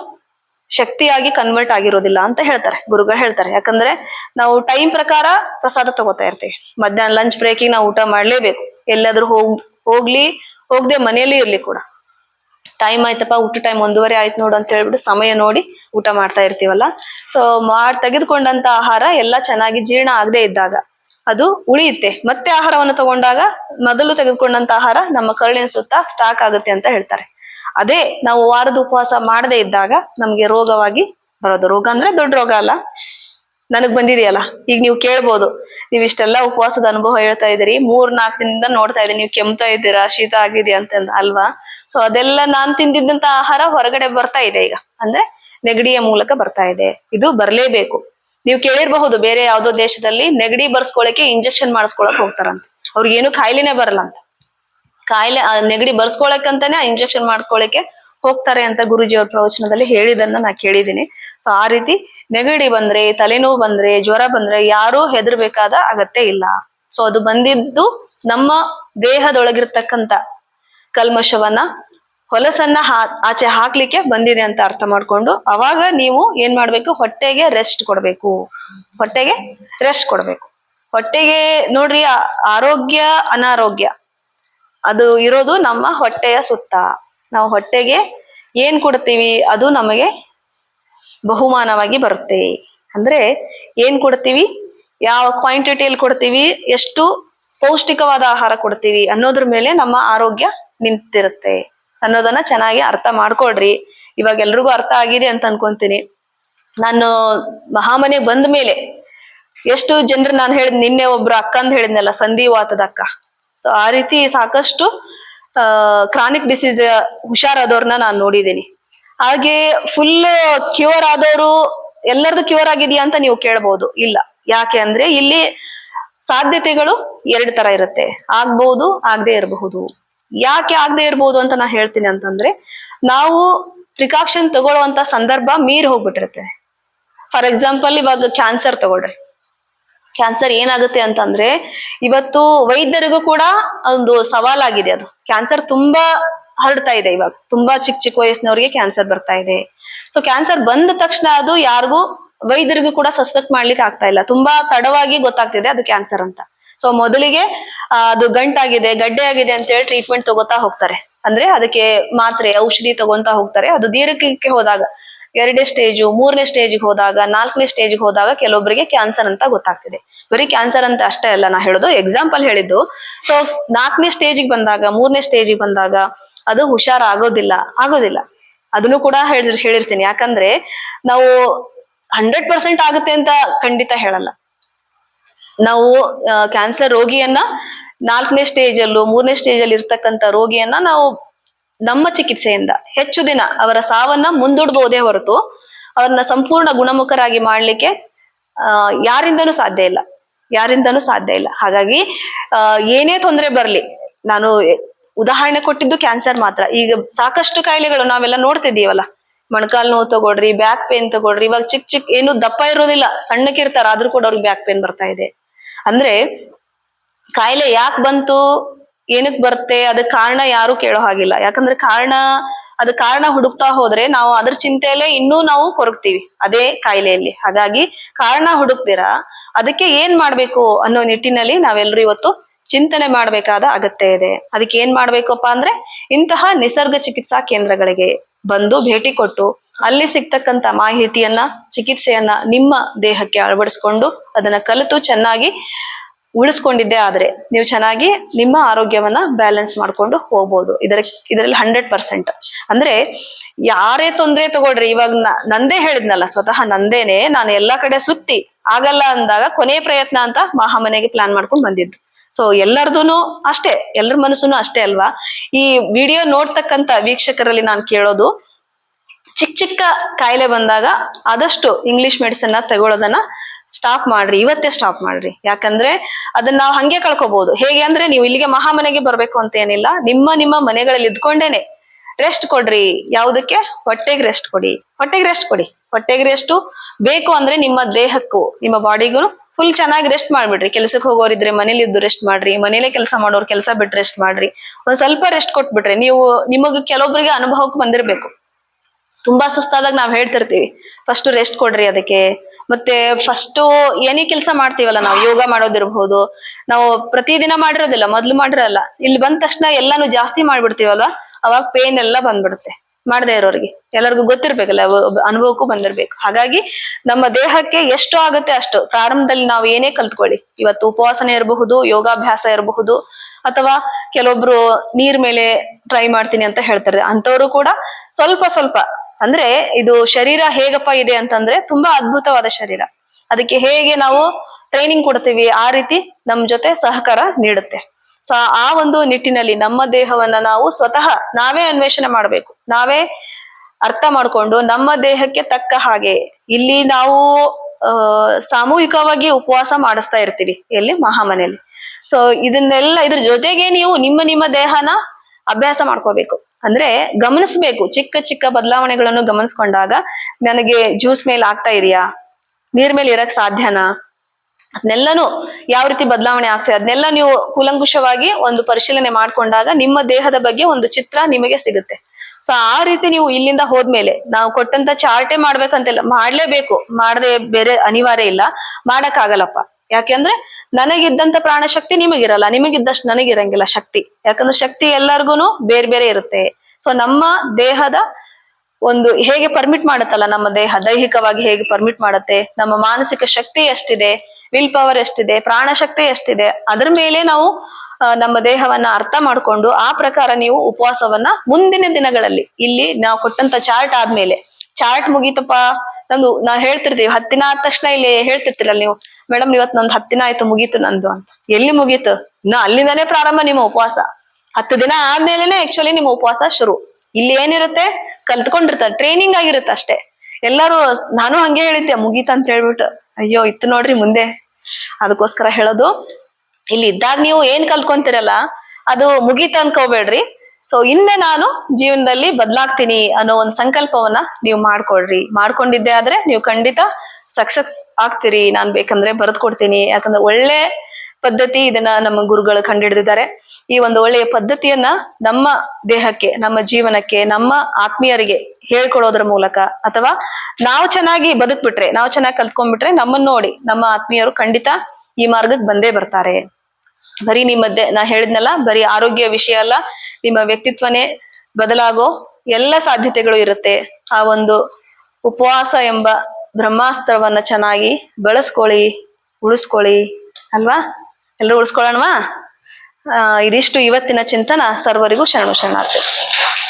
ಶಕ್ತಿಯಾಗಿ ಕನ್ವರ್ಟ್ ಆಗಿರೋದಿಲ್ಲ ಅಂತ ಹೇಳ್ತಾರೆ, ಗುರುಗಳು ಹೇಳ್ತಾರೆ. ಯಾಕಂದ್ರೆ ನಾವು ಟೈಮ್ ಪ್ರಕಾರ ಪ್ರಸಾದ ತಗೋತಾ ಇರ್ತೀವಿ. ಮಧ್ಯಾಹ್ನ ಲಂಚ್ ಬ್ರೇಕಿಗೆ ನಾವು ಊಟ ಮಾಡ್ಲೇಬೇಕು. ಎಲ್ಲಾದ್ರೂ ಹೋಗ್, ಹೋಗ್ಲಿ, ಹೋಗದೆ ಮನೆಯಲ್ಲಿ ಇರ್ಲಿ ಕೂಡ. ಟೈಮ್ ಆಯ್ತಪ್ಪ, ಊಟ ಟೈಮ್ ಒಂದೂವರೆ ಆಯ್ತು ನೋಡು ಅಂತ ಹೇಳ್ಬಿಟ್ಟು ಸಮಯ ನೋಡಿ ಊಟ ಮಾಡ್ತಾ ಇರ್ತೀವಲ್ಲ? ಸೊ ಮಾಡ್, ತೆಗೆದುಕೊಂಡಂತ ಆಹಾರ ಎಲ್ಲ ಚೆನ್ನಾಗಿ ಜೀರ್ಣ ಆಗದೆ ಇದ್ದಾಗ ಅದು ಉಳಿಯುತ್ತೆ. ಮತ್ತೆ ಆಹಾರವನ್ನು ತಗೊಂಡಾಗ ಮೊದಲು ತೆಗೆದುಕೊಂಡಂತ ಆಹಾರ ನಮ್ಮ ಕರುಳಿನ ಸುತ್ತ ಸ್ಟಾಕ್ ಆಗುತ್ತೆ ಅಂತ ಹೇಳ್ತಾರೆ. ಅದೇ ನಾವು ವಾರದ ಉಪವಾಸ ಮಾಡದೇ ಇದ್ದಾಗ ನಮ್ಗೆ ರೋಗವಾಗಿ ಬರೋದು. ರೋಗ ಅಂದ್ರೆ ದೊಡ್ಡ ರೋಗ ಅಲ್ಲ. ನನಗ್ ಬಂದಿದೆಯಲ್ಲ? ಈಗ ನೀವು ಕೇಳ್ಬೋದು. ನೀವು ಇಷ್ಟೆಲ್ಲ ಉಪವಾಸದ ಅನುಭವ ಹೇಳ್ತಾ ಇದ್ದೀರಿ. ಮೂರ್ ನಾಲ್ಕು ದಿನದಿಂದ ನೋಡ್ತಾ ಇದ್ದೀನಿ ನೀವು ಕೆಮ್ತಾ ಇದ್ದೀರಾ? ಶೀತ ಆಗಿದೆಯಾ ಅಂತ ಅಲ್ವಾ? ಸೊ ಅದೆಲ್ಲ ನಾನ್ ತಿಂದಿದ್ದಂತ ಆಹಾರ ಹೊರಗಡೆ ಬರ್ತಾ ಇದೆ ಈಗ. ಅಂದ್ರೆ ನೆಗಡಿಯ ಮೂಲಕ ಬರ್ತಾ ಇದೆ. ಇದು ಬರ್ಲೇಬೇಕು. ನೀವು ಕೇಳಿರ್ಬಹುದು, ಬೇರೆ ಯಾವ್ದೋ ದೇಶದಲ್ಲಿ ನೆಗಡಿ ಬರ್ಸ್ಕೊಳಕ್ಕೆ ಇಂಜೆಕ್ಷನ್ ಮಾಡಿಸ್ಕೊಳಕ್ ಅವ್ರಿಗೆ ಏನು ಕಾಯಿಲೆನೇ ಬರಲ್ಲ ಅಂತ. ಕಾಯಿಲೆ ನೆಗಡಿ ಬರ್ಸ್ಕೊಳಕ್ಕಂತಾನೆ ಇಂಜೆಕ್ಷನ್ ಮಾಡ್ಕೊಳಕ್ಕೆ ಹೋಗ್ತಾರೆ ಅಂತ ಗುರುಜಿ ಅವ್ರ ಪ್ರವಚನದಲ್ಲಿ ಹೇಳಿದನ್ನ ನಾ ಕೇಳಿದೀನಿ ಸೊ ಆ ರೀತಿ ನೆಗಡಿ ಬಂದ್ರೆ, ತಲೆನೋವು ಬಂದ್ರೆ, ಜ್ವರ ಬಂದ್ರೆ ಯಾರೂ ಹೆದರ್ಬೇಕಾದ ಅಗತ್ಯ ಇಲ್ಲ. ಸೊ ಅದು ಬಂದಿದ್ದು ನಮ್ಮ ದೇಹದೊಳಗಿರ್ತಕ್ಕಂತ ಕಲ್ಮಶವನ್ನ ಹೊಲಸನ್ನ ಆಚೆ ಹಾಕ್ಲಿಕ್ಕೆ ಬಂದಿದೆ ಅಂತ ಅರ್ಥ ಮಾಡ್ಕೊಂಡು ಅವಾಗ ನೀವು ಏನ್ ಮಾಡ್ಬೇಕು? ಹೊಟ್ಟೆಗೆ ರೆಸ್ಟ್ ಕೊಡ್ಬೇಕು. ಹೊಟ್ಟೆಗೆ ರೆಸ್ಟ್ ಕೊಡ್ಬೇಕು. ಹೊಟ್ಟೆಗೆ ನೋಡ್ರಿ ಆರೋಗ್ಯ ಅನಾರೋಗ್ಯ, ಅದು ಇರೋದು ನಮ್ಮ ಹೊಟ್ಟೆಯ ಸುತ್ತ. ನಾವು ಹೊಟ್ಟೆಗೆ ಏನ್ ಕೊಡ್ತೀವಿ? ಅದು ನಮಗೆ ಬಹುಮಾನವಾಗಿ ಬರುತ್ತೆ. ಅಂದ್ರೆ ಏನ್ ಕೊಡ್ತೀವಿ? ಯಾವ ಕ್ವಾಂಟಿಟಿಯಲ್ಲಿ ಕೊಡ್ತೀವಿ? ಎಷ್ಟು ಪೌಷ್ಟಿಕವಾದ ಆಹಾರ ಕೊಡ್ತೀವಿ ಅನ್ನೋದ್ರ ಮೇಲೆ ನಮ್ಮ ಆರೋಗ್ಯ ನಿಂತಿರುತ್ತೆ. ಅನ್ನೋದನ್ನ ಚೆನ್ನಾಗಿ ಅರ್ಥ ಮಾಡ್ಕೊಡ್ರಿ ಇವಾಗ ಎಲ್ರಿಗೂ ಅರ್ಥ ಆಗಿದೆ ಅಂತ ಅನ್ಕೊಂತೀನಿ. ನಾನು ಮಹಾಮನೆ ಬಂದ ಮೇಲೆ ಎಷ್ಟು ಜನರು ನಾನು ಹೇಳಿದ್ ನಿನ್ನೆ ಒಬ್ರು ಅಕ್ಕ ಅಂತ ಹೇಳಿದ್ನಲ್ಲ ಸಂಧಿವಾತದ ಅಕ್ಕ. ಸೊ ಆ ರೀತಿ ಸಾಕಷ್ಟು ಕ್ರಾನಿಕ್ ಡಿಸೀಸ್ ಹುಷಾರಾದವ್ರನ್ನ ನಾನು ನೋಡಿದ್ದೀನಿ. ಹಾಗೆ ಫುಲ್ ಕ್ಯೂರ್ ಆದವರು ಎಲ್ಲರದು ಕ್ಯೂರ್ ಆಗಿದೆಯಾ ಅಂತ ನೀವು ಕೇಳ್ಬೋದು. ಇಲ್ಲ. ಯಾಕೆ ಅಂದ್ರೆ ಇಲ್ಲಿ ಸಾಧ್ಯತೆಗಳು ಎರಡು ತರ ಇರುತ್ತೆ. ಆಗ್ಬಹುದು ಆಗದೆ ಇರಬಹುದು. ಯಾಕೆ ಆಗದೆ ಇರ್ಬೋದು ಅಂತ ನಾ ಹೇಳ್ತೀನಿ ಅಂತಂದ್ರೆ, ನಾವು ಪ್ರಿಕಾಕ್ಷನ್ ತಗೊಳ್ಳುವಂತ ಸಂದರ್ಭ ಮೀರಿ ಹೋಗ್ಬಿಟ್ಟಿರುತ್ತೆ. ಫಾರ್ ಎಕ್ಸಾಂಪಲ್ ಇವಾಗ ಕ್ಯಾನ್ಸರ್ ತಗೊಳ್ರಿ. ಕ್ಯಾನ್ಸರ್ ಏನಾಗುತ್ತೆ ಅಂತಂದ್ರೆ, ಇವತ್ತು ವೈದ್ಯರಿಗೂ ಕೂಡ ಒಂದು ಸವಾಲಾಗಿದೆ ಅದು. ಕ್ಯಾನ್ಸರ್ ತುಂಬಾ ಹರಡ್ತಾ ಇದೆ ಇವಾಗ. ತುಂಬಾ ಚಿಕ್ಕ ಚಿಕ್ಕ ವಯಸ್ಸಿನವರಿಗೆ ಕ್ಯಾನ್ಸರ್ ಬರ್ತಾ ಇದೆ. ಸೊ ಕ್ಯಾನ್ಸರ್ ಬಂದ ತಕ್ಷಣ ಅದು ಯಾರಿಗೂ ವೈದ್ಯರಿಗೂ ಕೂಡ ಸಸ್ಪೆಕ್ಟ್ ಮಾಡ್ಲಿಕ್ಕೆ ಆಗ್ತಾ ಇಲ್ಲ. ತುಂಬಾ ತಡವಾಗಿ ಗೊತ್ತಾಗ್ತಿದೆ ಅದು ಕ್ಯಾನ್ಸರ್ ಅಂತ. ಸೊ ಮೊದಲಿಗೆ ಅದು ಗಂಟಾಗಿದೆ ಗಡ್ಡೆ ಆಗಿದೆ ಅಂತ ಹೇಳಿ ಟ್ರೀಟ್ಮೆಂಟ್ ತಗೋತಾ ಹೋಗ್ತಾರೆ. ಅಂದ್ರೆ ಅದಕ್ಕೆ ಮಾತ್ರೆ, ಔಷಧಿ ತಗೊಂತಾ ಹೋಗ್ತಾರೆ. ಅದು ದೀರ್ಘಕ್ಕೆ ಹೋದಾಗ ಎರಡನೇ ಸ್ಟೇಜು ಮೂರನೇ ಸ್ಟೇಜ್ಗೆ ಹೋದಾಗ, ನಾಲ್ಕನೇ ಸ್ಟೇಜ್ಗೆ ಹೋದಾಗ ಕೆಲವೊಬ್ಬರಿಗೆ ಕ್ಯಾನ್ಸರ್ ಅಂತ ಗೊತ್ತಾಗ್ತಿದೆ. ಬರೀ ಕ್ಯಾನ್ಸರ್ ಅಂತ ಅಷ್ಟೇ ಅಲ್ಲ, ನಾ ಹೇಳೋದು ಎಕ್ಸಾಂಪಲ್ ಹೇಳಿದ್ದು. ಸೊ ನಾಲ್ಕನೇ ಸ್ಟೇಜಿಗೆ ಬಂದಾಗ, ಮೂರನೇ ಸ್ಟೇಜಿಗೆ ಬಂದಾಗ ಅದು ಹುಷಾರ್ ಆಗೋದಿಲ್ಲ. ಆಗೋದಿಲ್ಲ ಅದನ್ನು ಕೂಡ ಹೇಳಿರ್ ಹೇಳಿರ್ತೀನಿ. ಯಾಕಂದ್ರೆ, ನಾವು ಹಂಡ್ರೆಡ್ ಪರ್ಸೆಂಟ್ ಆಗುತ್ತೆ ಅಂತ ಖಂಡಿತ ಹೇಳಲ್ಲ. ನಾವು ಕ್ಯಾನ್ಸರ್ ರೋಗಿಯನ್ನ ನಾಲ್ಕನೇ ಸ್ಟೇಜ್ ಅಲ್ಲೂ ಮೂರನೇ ಸ್ಟೇಜ್ ಅಲ್ಲಿ ಇರ್ತಕ್ಕಂಥ ರೋಗಿಯನ್ನ ನಾವು ನಮ್ಮ ಚಿಕಿತ್ಸೆಯಿಂದ ಹೆಚ್ಚು ದಿನ ಅವರ ಸಾವನ್ನ ಮುಂದೂಡಬಹುದೇ ಹೊರತು ಅವ್ರನ್ನ ಸಂಪೂರ್ಣ ಗುಣಮುಖರಾಗಿ ಮಾಡ್ಲಿಕ್ಕೆ ಯಾರಿಂದನೂ ಸಾಧ್ಯ ಇಲ್ಲ. ಯಾರಿಂದನೂ ಸಾಧ್ಯ ಇಲ್ಲ. ಹಾಗಾಗಿ ಏನೇ ತೊಂದರೆ ಬರಲಿ, ನಾನು ಉದಾಹರಣೆ ಕೊಟ್ಟಿದ್ದು ಕ್ಯಾನ್ಸರ್ ಮಾತ್ರ. ಈಗ ಸಾಕಷ್ಟು ಕಾಯಿಲೆಗಳು ನಾವೆಲ್ಲ ನೋಡ್ತಿದ್ದೀವಲ್ಲ. ಮೊಣಕಾಲ್ ನೋವು ತಗೊಳ್ರಿ ಬ್ಯಾಕ್ ಪೇನ್ ತಗೊಳ್ರಿ, ಇವಾಗ ಚಿಕ್ಕ ಚಿಕ್ಕ ಏನು ದಪ್ಪ ಇರೋದಿಲ್ಲ. ಸಣ್ಣಕ್ಕಿರ್ತಾರ, ಆದ್ರೂ ಕೂಡ ಅವ್ರಿಗೆ ಬ್ಯಾಕ್ ಪೇನ್ ಬರ್ತಾ ಇದೆ. ಅಂದ್ರೆ ಕಾಯಿಲೆ ಯಾಕೆ ಬಂತು, ಏನಕ್ ಬರುತ್ತೆ, ಅದಕ್ ಕಾರಣ ಯಾರು ಕೇಳೋ ಹಾಗಿಲ್ಲ. ಯಾಕಂದ್ರೆ ಕಾರಣ, ಅದ ಕಾರಣ ಹುಡುಕ್ತಾ ಹೋದ್ರೆ ನಾವು ಅದ್ರ ಚಿಂತೆಯಲ್ಲೇ ಇನ್ನೂ ನಾವು ಕೊರಗ್ತೀವಿ ಅದೇ ಕಾಯಿಲೆಯಲ್ಲಿ. ಹಾಗಾಗಿ ಕಾರಣ ಹುಡುಕ್ದಿರ, ಅದಕ್ಕೆ ಏನ್ ಮಾಡ್ಬೇಕು ಅನ್ನೋ ನಿಟ್ಟಿನಲ್ಲಿ ನಾವೆಲ್ಲರೂ ಇವತ್ತು ಚಿಂತನೆ ಮಾಡ್ಬೇಕಾದ ಅಗತ್ಯ ಇದೆ. ಅದಕ್ಕೆ ಏನ್ ಮಾಡ್ಬೇಕಪ್ಪ ಅಂದ್ರೆ ಇಂತಹ ನಿಸರ್ಗ ಚಿಕಿತ್ಸಾ ಕೇಂದ್ರಗಳಿಗೆ ಬಂದು ಭೇಟಿ ಕೊಟ್ಟು ಅಲ್ಲಿ ಸಿಗ್ತಕ್ಕಂಥ ಮಾಹಿತಿಯನ್ನ, ಚಿಕಿತ್ಸೆಯನ್ನ ನಿಮ್ಮ ದೇಹಕ್ಕೆ ಅಳವಡಿಸ್ಕೊಂಡು ಅದನ್ನ ಕಲಿತು ಚೆನ್ನಾಗಿ ಉಳಿಸ್ಕೊಂಡಿದ್ದೆ ಆದ್ರೆ ನೀವು ಚೆನ್ನಾಗಿ ನಿಮ್ಮ ಆರೋಗ್ಯವನ್ನ ಬ್ಯಾಲೆನ್ಸ್ ಮಾಡ್ಕೊಂಡು ಹೋಗ್ಬೋದು. ಇದರ, ಇದರಲ್ಲಿ ಹಂಡ್ರೆಡ್ ಪರ್ಸೆಂಟ್ ಅಂದ್ರೆ ಯಾರೇ ತೊಂದರೆ ತಗೊಳ್ರಿ, ಇವಾಗ ನಂದೇ ಹೇಳಿದ್ನಲ್ಲ, ಸ್ವತಃ ನಂದೇನೆ, ನಾನು ಎಲ್ಲಾ ಕಡೆ ಸುತ್ತಿ, ಆಗಲ್ಲ ಅಂದಾಗ ಕೊನೆ ಪ್ರಯತ್ನ ಅಂತ ಮಹಾಮನೆಗೆ ಪ್ಲಾನ್ ಮಾಡ್ಕೊಂಡು ಬಂದಿದ್ದು. ಸೊ ಎಲ್ಲರದೂನು ಅಷ್ಟೇ, ಎಲ್ಲರ ಮನಸ್ಸುನು ಅಷ್ಟೇ ಅಲ್ವಾ? ಈ ವಿಡಿಯೋ ನೋಡ್ತಕ್ಕಂತ ವೀಕ್ಷಕರಲ್ಲಿ ನಾನು ಕೇಳೋದು ಚಿಕ್ಕ ಚಿಕ್ಕ ಕಾಯಿಲೆ ಬಂದಾಗ ಆದಷ್ಟು ಇಂಗ್ಲಿಷ್ ಮೆಡಿಸಿನ್ ತಗೊಳ್ಳೋದನ್ನ ಸ್ಟಾಪ್ ಮಾಡ್ರಿ. ಇವತ್ತೇ ಸ್ಟಾಪ್ ಮಾಡ್ರಿ. ಯಾಕಂದ್ರೆ ಅದನ್ನ ನಾವು ಹಂಗೆ ಕಳ್ಕೊಬಹುದು ಹೇಗೆ ಅಂದ್ರೆ ನೀವು ಇಲ್ಲಿಗೆ ಮಹಾಮನೆಗೆ ಬರ್ಬೇಕು ಅಂತ ಏನಿಲ್ಲ. ನಿಮ್ಮ ನಿಮ್ಮ ಮನೆಗಳಲ್ಲಿ ಇದ್ಕೊಂಡೇನೆ ರೆಸ್ಟ್ ಕೊಡ್ರಿ. ಯಾವುದಕ್ಕೆ? ಹೊಟ್ಟೆಗೆ ರೆಸ್ಟ್ ಕೊಡಿ. ಹೊಟ್ಟೆಗೆ ರೆಸ್ಟ್ ಕೊಡಿ. ಹೊಟ್ಟೆಗೆ ರೆಸ್ಟ್ ಬೇಕು ಅಂದ್ರೆ ನಿಮ್ಮ ದೇಹಕ್ಕೂ, ನಿಮ್ಮ ಬಾಡಿಗೂ ಫುಲ್ ಚೆನ್ನಾಗಿ ರೆಸ್ಟ್ ಮಾಡ್ಬಿಡ್ರಿ. ಕೆಲಸಕ್ಕೆ ಹೋಗೋರಿದ್ರೆ ಮನೇಲಿ ಇದ್ದು ರೆಸ್ಟ್ ಮಾಡ್ರಿ. ಮನೇಲೆ ಕೆಲಸ ಮಾಡೋರು ಕೆಲಸ ಬಿಟ್ಟು ರೆಸ್ಟ್ ಮಾಡ್ರಿ. ಒಂದ್ ಸ್ವಲ್ಪ ರೆಸ್ಟ್ ಕೊಟ್ಬಿಟ್ರೆ ನೀವು, ನಿಮಗ್ ಕೆಲವೊಬ್ಬರಿಗೆ ಅನುಭವಕ್ಕೆ ಬಂದಿರ್ಬೇಕು. ತುಂಬಾ ಸುಸ್ತಾದಾಗ ನಾವ್ ಹೇಳ್ತಿರ್ತೀವಿ. ಫಸ್ಟ್ ರೆಸ್ಟ್ ಕೊಡ್ರಿ ಅದಕ್ಕೆ. ಮತ್ತೆ ಫಸ್ಟ್ ಏನೇ ಕೆಲಸ ಮಾಡ್ತೀವಲ್ಲ ನಾವು, ಯೋಗ ಮಾಡೋದಿರ್ಬಹುದು ನಾವು ಪ್ರತಿದಿನ ಮಾಡಿರೋದಿಲ್ಲ, ಮೊದ್ಲು ಮಾಡಿರಲ್ಲ. ಇಲ್ಲಿ ಬಂದ ತಕ್ಷಣ ಎಲ್ಲಾನು ಜಾಸ್ತಿ ಮಾಡ್ಬಿಡ್ತೀವಲ್ಲ ಅವಾಗ ಪೇನ್ ಎಲ್ಲ ಬಂದ್ಬಿಡುತ್ತೆ ಮಾಡದೇ ಇರೋರಿಗೆ. ಎಲ್ಲರಿಗೂ ಗೊತ್ತಿರ್ಬೇಕಲ್ಲ ಅನುಭವಕ್ಕೂ ಬಂದಿರ್ಬೇಕು. ಹಾಗಾಗಿ ನಮ್ಮ ದೇಹಕ್ಕೆ ಎಷ್ಟು ಆಗುತ್ತೆ ಅಷ್ಟು. ಪ್ರಾರಂಭದಲ್ಲಿ ನಾವು ಏನೇ ಕಲ್ತ್ಕೊಳ್ಳಿ. ಇವತ್ತು ಉಪವಾಸನೆ ಇರಬಹುದು, ಯೋಗಾಭ್ಯಾಸ ಇರಬಹುದು, ಅಥವಾ ಕೆಲವೊಬ್ರು ನೀರ್ ಮೇಲೆ ಟ್ರೈ ಮಾಡ್ತೀನಿ ಅಂತ ಹೇಳ್ತಾರೆ. ಅಂತವ್ರು ಕೂಡ ಸ್ವಲ್ಪ ಸ್ವಲ್ಪ ಅಂದ್ರೆ ಇದು ಶರೀರ ಹೇಗಪ್ಪ ಇದೆ ಅಂತಂದ್ರೆ ತುಂಬಾ ಅದ್ಭುತವಾದ ಶರೀರ. ಅದಕ್ಕೆ ಹೇಗೆ ನಾವು ಟ್ರೈನಿಂಗ್ ಕೊಡ್ತೀವಿ ಆ ರೀತಿ ನಮ್ ಜೊತೆ ಸಹಕಾರ ನೀಡುತ್ತೆ. ಸೊ ಆ ಒಂದು ನಿಟ್ಟಿನಲ್ಲಿ ನಮ್ಮ ದೇಹವನ್ನ ನಾವು ಸ್ವತಃ ನಾವೇ ಅನ್ವೇಷಣೆ ಮಾಡ್ಬೇಕು. ನಾವೇ ಅರ್ಥ ಮಾಡ್ಕೊಂಡು ನಮ್ಮ ದೇಹಕ್ಕೆ ತಕ್ಕ ಹಾಗೆ ಇಲ್ಲಿ ನಾವು ಸಾಮೂಹಿಕವಾಗಿ ಉಪವಾಸ ಮಾಡಿಸ್ತಾ ಇರ್ತೀವಿ ಎಲ್ಲಿ? ಮಹಾಮನೆಯಲ್ಲಿ. ಸೊ ಇದನ್ನೆಲ್ಲ ಇದ್ರ ಜೊತೆಗೆ ನೀವು ನಿಮ್ಮ ನಿಮ್ಮ ದೇಹನ ಅಭ್ಯಾಸ ಮಾಡ್ಕೋಬೇಕು. ಅಂದ್ರೆ ಗಮನಿಸ್ಬೇಕು, ಚಿಕ್ಕ ಚಿಕ್ಕ ಬದಲಾವಣೆಗಳನ್ನು ಗಮನಿಸ್ಕೊಂಡಾಗ ನನಗೆ ಜ್ಯೂಸ್ ಮೇಲೆ ಆಗ್ತಾ ಇದೆಯಾ? ನೀರ್ ಮೇಲೆ ಇರಕ್ ಸಾಧ್ಯನಾ? ಅದನ್ನೆಲ್ಲನೂ ಯಾವ ರೀತಿ ಬದಲಾವಣೆ ಆಗ್ತದೆ? ಅದನ್ನೆಲ್ಲ ನೀವು ಕೂಲಂಕುಷವಾಗಿ ಒಂದು ಪರಿಶೀಲನೆ ಮಾಡ್ಕೊಂಡಾಗ ನಿಮ್ಮ ದೇಹದ ಬಗ್ಗೆ ಒಂದು ಚಿತ್ರ ನಿಮಗೆ ಸಿಗುತ್ತೆ. ಸೊ ಆ ರೀತಿ ನೀವು ಇಲ್ಲಿಂದ ಹೋದ್ಮೇಲೆ ನಾವು ಕೊಟ್ಟಂತ ಚಾರ್ಟೆ ಮಾಡ್ಬೇಕಂತಿಲ್ಲ ಮಾಡ್ಲೇಬೇಕು. ಮಾಡದೆ ಬೇರೆ ಅನಿವಾರ್ಯ ಇಲ್ಲ. ಮಾಡಕ್ ಆಗಲ್ಲಪ್ಪ ಯಾಕೆಂದ್ರೆ ನನಗಿದ್ದಂತ ಪ್ರಾಣ ಶಕ್ತಿ ನಿಮಗಿರಲ್ಲ, ನಿಮಗಿದ್ದಷ್ಟು ನನಗಿರಂಗಿಲ್ಲ ಶಕ್ತಿ. ಯಾಕಂದ್ರೆ ಶಕ್ತಿ ಎಲ್ಲರಿಗೂ ಬೇರೆ ಬೇರೆ ಇರುತ್ತೆ. ಸೊ ನಮ್ಮ ದೇಹದ ಒಂದು ಹೇಗೆ ಪರ್ಮಿಟ್ ಮಾಡುತ್ತಲ್ಲ ನಮ್ಮ ದೇಹ? ದೈಹಿಕವಾಗಿ ಹೇಗೆ ಪರ್ಮಿಟ್ ಮಾಡುತ್ತೆ? ನಮ್ಮ ಮಾನಸಿಕ ಶಕ್ತಿ ಎಷ್ಟಿದೆ? ವಿಲ್ ಪವರ್ ಎಷ್ಟಿದೆ? ಪ್ರಾಣ ಶಕ್ತಿ ಎಷ್ಟಿದೆ? ಅದ್ರ ಮೇಲೆ ನಾವು ನಮ್ಮ ದೇಹವನ್ನ ಅರ್ಥ ಮಾಡ್ಕೊಂಡು ಆ ಪ್ರಕಾರ ನೀವು ಉಪವಾಸವನ್ನ ಮುಂದಿನ ದಿನಗಳಲ್ಲಿ, ಇಲ್ಲಿ ನಾವು ಕೊಟ್ಟಂತ ಚಾರ್ಟ್ ಆದ್ಮೇಲೆ ಚಾರ್ಟ್ ಮುಗೀತಪ್ಪ. ನಮ್ದು ನಾ ಹೇಳ್ತಿರ್ತೀವಿ ಹತ್ತಿನ ಆದ ತಕ್ಷಣ ಇಲ್ಲಿ ಹೇಳ್ತಿರ್ತೀರಲ್ಲ ನೀವು. ಮೇಡಮ್ ಇವತ್ತು ನಂದು ಹತ್ತಿನ ಆಯ್ತು ಮುಗೀತು ನಂದು ಅಂತ. ಎಲ್ಲಿ ಮುಗೀತು? ನಾ ಅಲ್ಲಿಂದಾನೇ ಪ್ರಾರಂಭ ನಿಮ್ಮ ಉಪವಾಸ. ಹತ್ತು ದಿನ ಆದ್ಮೇಲೆನೆ ಆಕ್ಚುಲಿ ನಿಮ್ಮ ಉಪವಾಸ ಶುರು. ಇಲ್ಲಿ ಏನಿರುತ್ತೆ? ಕಲ್ತ್ಕೊಂಡಿರ್ತಾರೆ. ಟ್ರೈನಿಂಗ್ ಆಗಿರುತ್ತೆ ಅಷ್ಟೇ. ಎಲ್ಲರೂ, ನಾನು ಹಂಗೆ ಹೇಳಿದ್ದೆ, ಮುಗೀತ ಅಂತ ಹೇಳ್ಬಿಟ್ಟು. ಅಯ್ಯೋ, ಇತ್ತು ನೋಡ್ರಿ ಮುಂದೆ. ಅದಕ್ಕೋಸ್ಕರ ಹೇಳೋದು, ಇಲ್ಲಿ ಇದ್ದಾಗ ನೀವು ಏನ್ ಕಲ್ತ್ಕೊಂತೀರಲ್ಲ, ಅದು ಮುಗೀತ ಅನ್ಕೋಬೇಡ್ರಿ. ಸೊ ಹಿಂದೆ ನಾನು ಜೀವನದಲ್ಲಿ ಬದಲಾಗ್ತೀನಿ ಅನ್ನೋ ಒಂದು ಸಂಕಲ್ಪವನ್ನ ನೀವು ಮಾಡ್ಕೊಳ್ರಿ. ಮಾಡ್ಕೊಂಡಿದ್ದೆ ಆದ್ರೆ ನೀವು ಖಂಡಿತ ಸಕ್ಸಸ್ ಆಗ್ತೀರಿ. ನಾನ್ ಬೇಕಂದ್ರೆ ಬರೆದು ಕೊಡ್ತೀನಿ ಯಾಕಂದ್ರೆ ಒಳ್ಳೆ ಪದ್ಧತಿ ಇದನ್ನ ನಮ್ಮ ಗುರುಗಳು ಕಂಡಿಡಿದಿದ್ದಾರೆ. ಈ ಒಂದು ಒಳ್ಳೆಯ ಪದ್ಧತಿಯನ್ನ ನಮ್ಮ ದೇಹಕ್ಕೆ, ನಮ್ಮ ಜೀವನಕ್ಕೆ, ನಮ್ಮ ಆತ್ಮೀಯರಿಗೆ ಹೇಳ್ಕೊಡೋದ್ರ ಮೂಲಕ ಅಥವಾ ನಾವು ಚೆನ್ನಾಗಿ ಬದುಕ್ಬಿಟ್ರೆ, ನಾವು ಚೆನ್ನಾಗಿ ಕಲ್ತ್ಕೊಂಡ್ಬಿಟ್ರೆ ನಮ್ಮನ್ನ ನೋಡಿ ನಮ್ಮ ಆತ್ಮೀಯರು ಖಂಡಿತ ಈ ಮಾರ್ಗಕ್ಕೆ ಬಂದೇ ಬರ್ತಾರೆ. ಬರೀ ನಿಮ್ಮದ್ದೆ, ನಾ ಹೇಳಿದ್ನಲ್ಲ, ಬರೀ ಆರೋಗ್ಯ ವಿಷಯ ಅಲ್ಲ ನಿಮ್ಮ ವ್ಯಕ್ತಿತ್ವನೇ ಬದಲಾಗೋ ಎಲ್ಲ ಸಾಧ್ಯತೆಗಳು ಇರುತ್ತೆ. ಆ ಒಂದು ಉಪವಾಸ ಎಂಬ ಬ್ರಹ್ಮಾಸ್ತ್ರವನ್ನ ಚೆನ್ನಾಗಿ ಬಳಸ್ಕೊಳ್ಳಿ, ಉಳಿಸ್ಕೊಳ್ಳಿ, ಅಲ್ವಾ? ಎಲ್ಲರೂ ಉಳಿಸ್ಕೊಳ್ಳೋಣವಾ? ಇದಿಷ್ಟು ಇವತ್ತಿನ ಚಿಂತನ ಸರ್ವರಿಗೂ ಶರಣು ಶರಣಾರ್ಥಿ.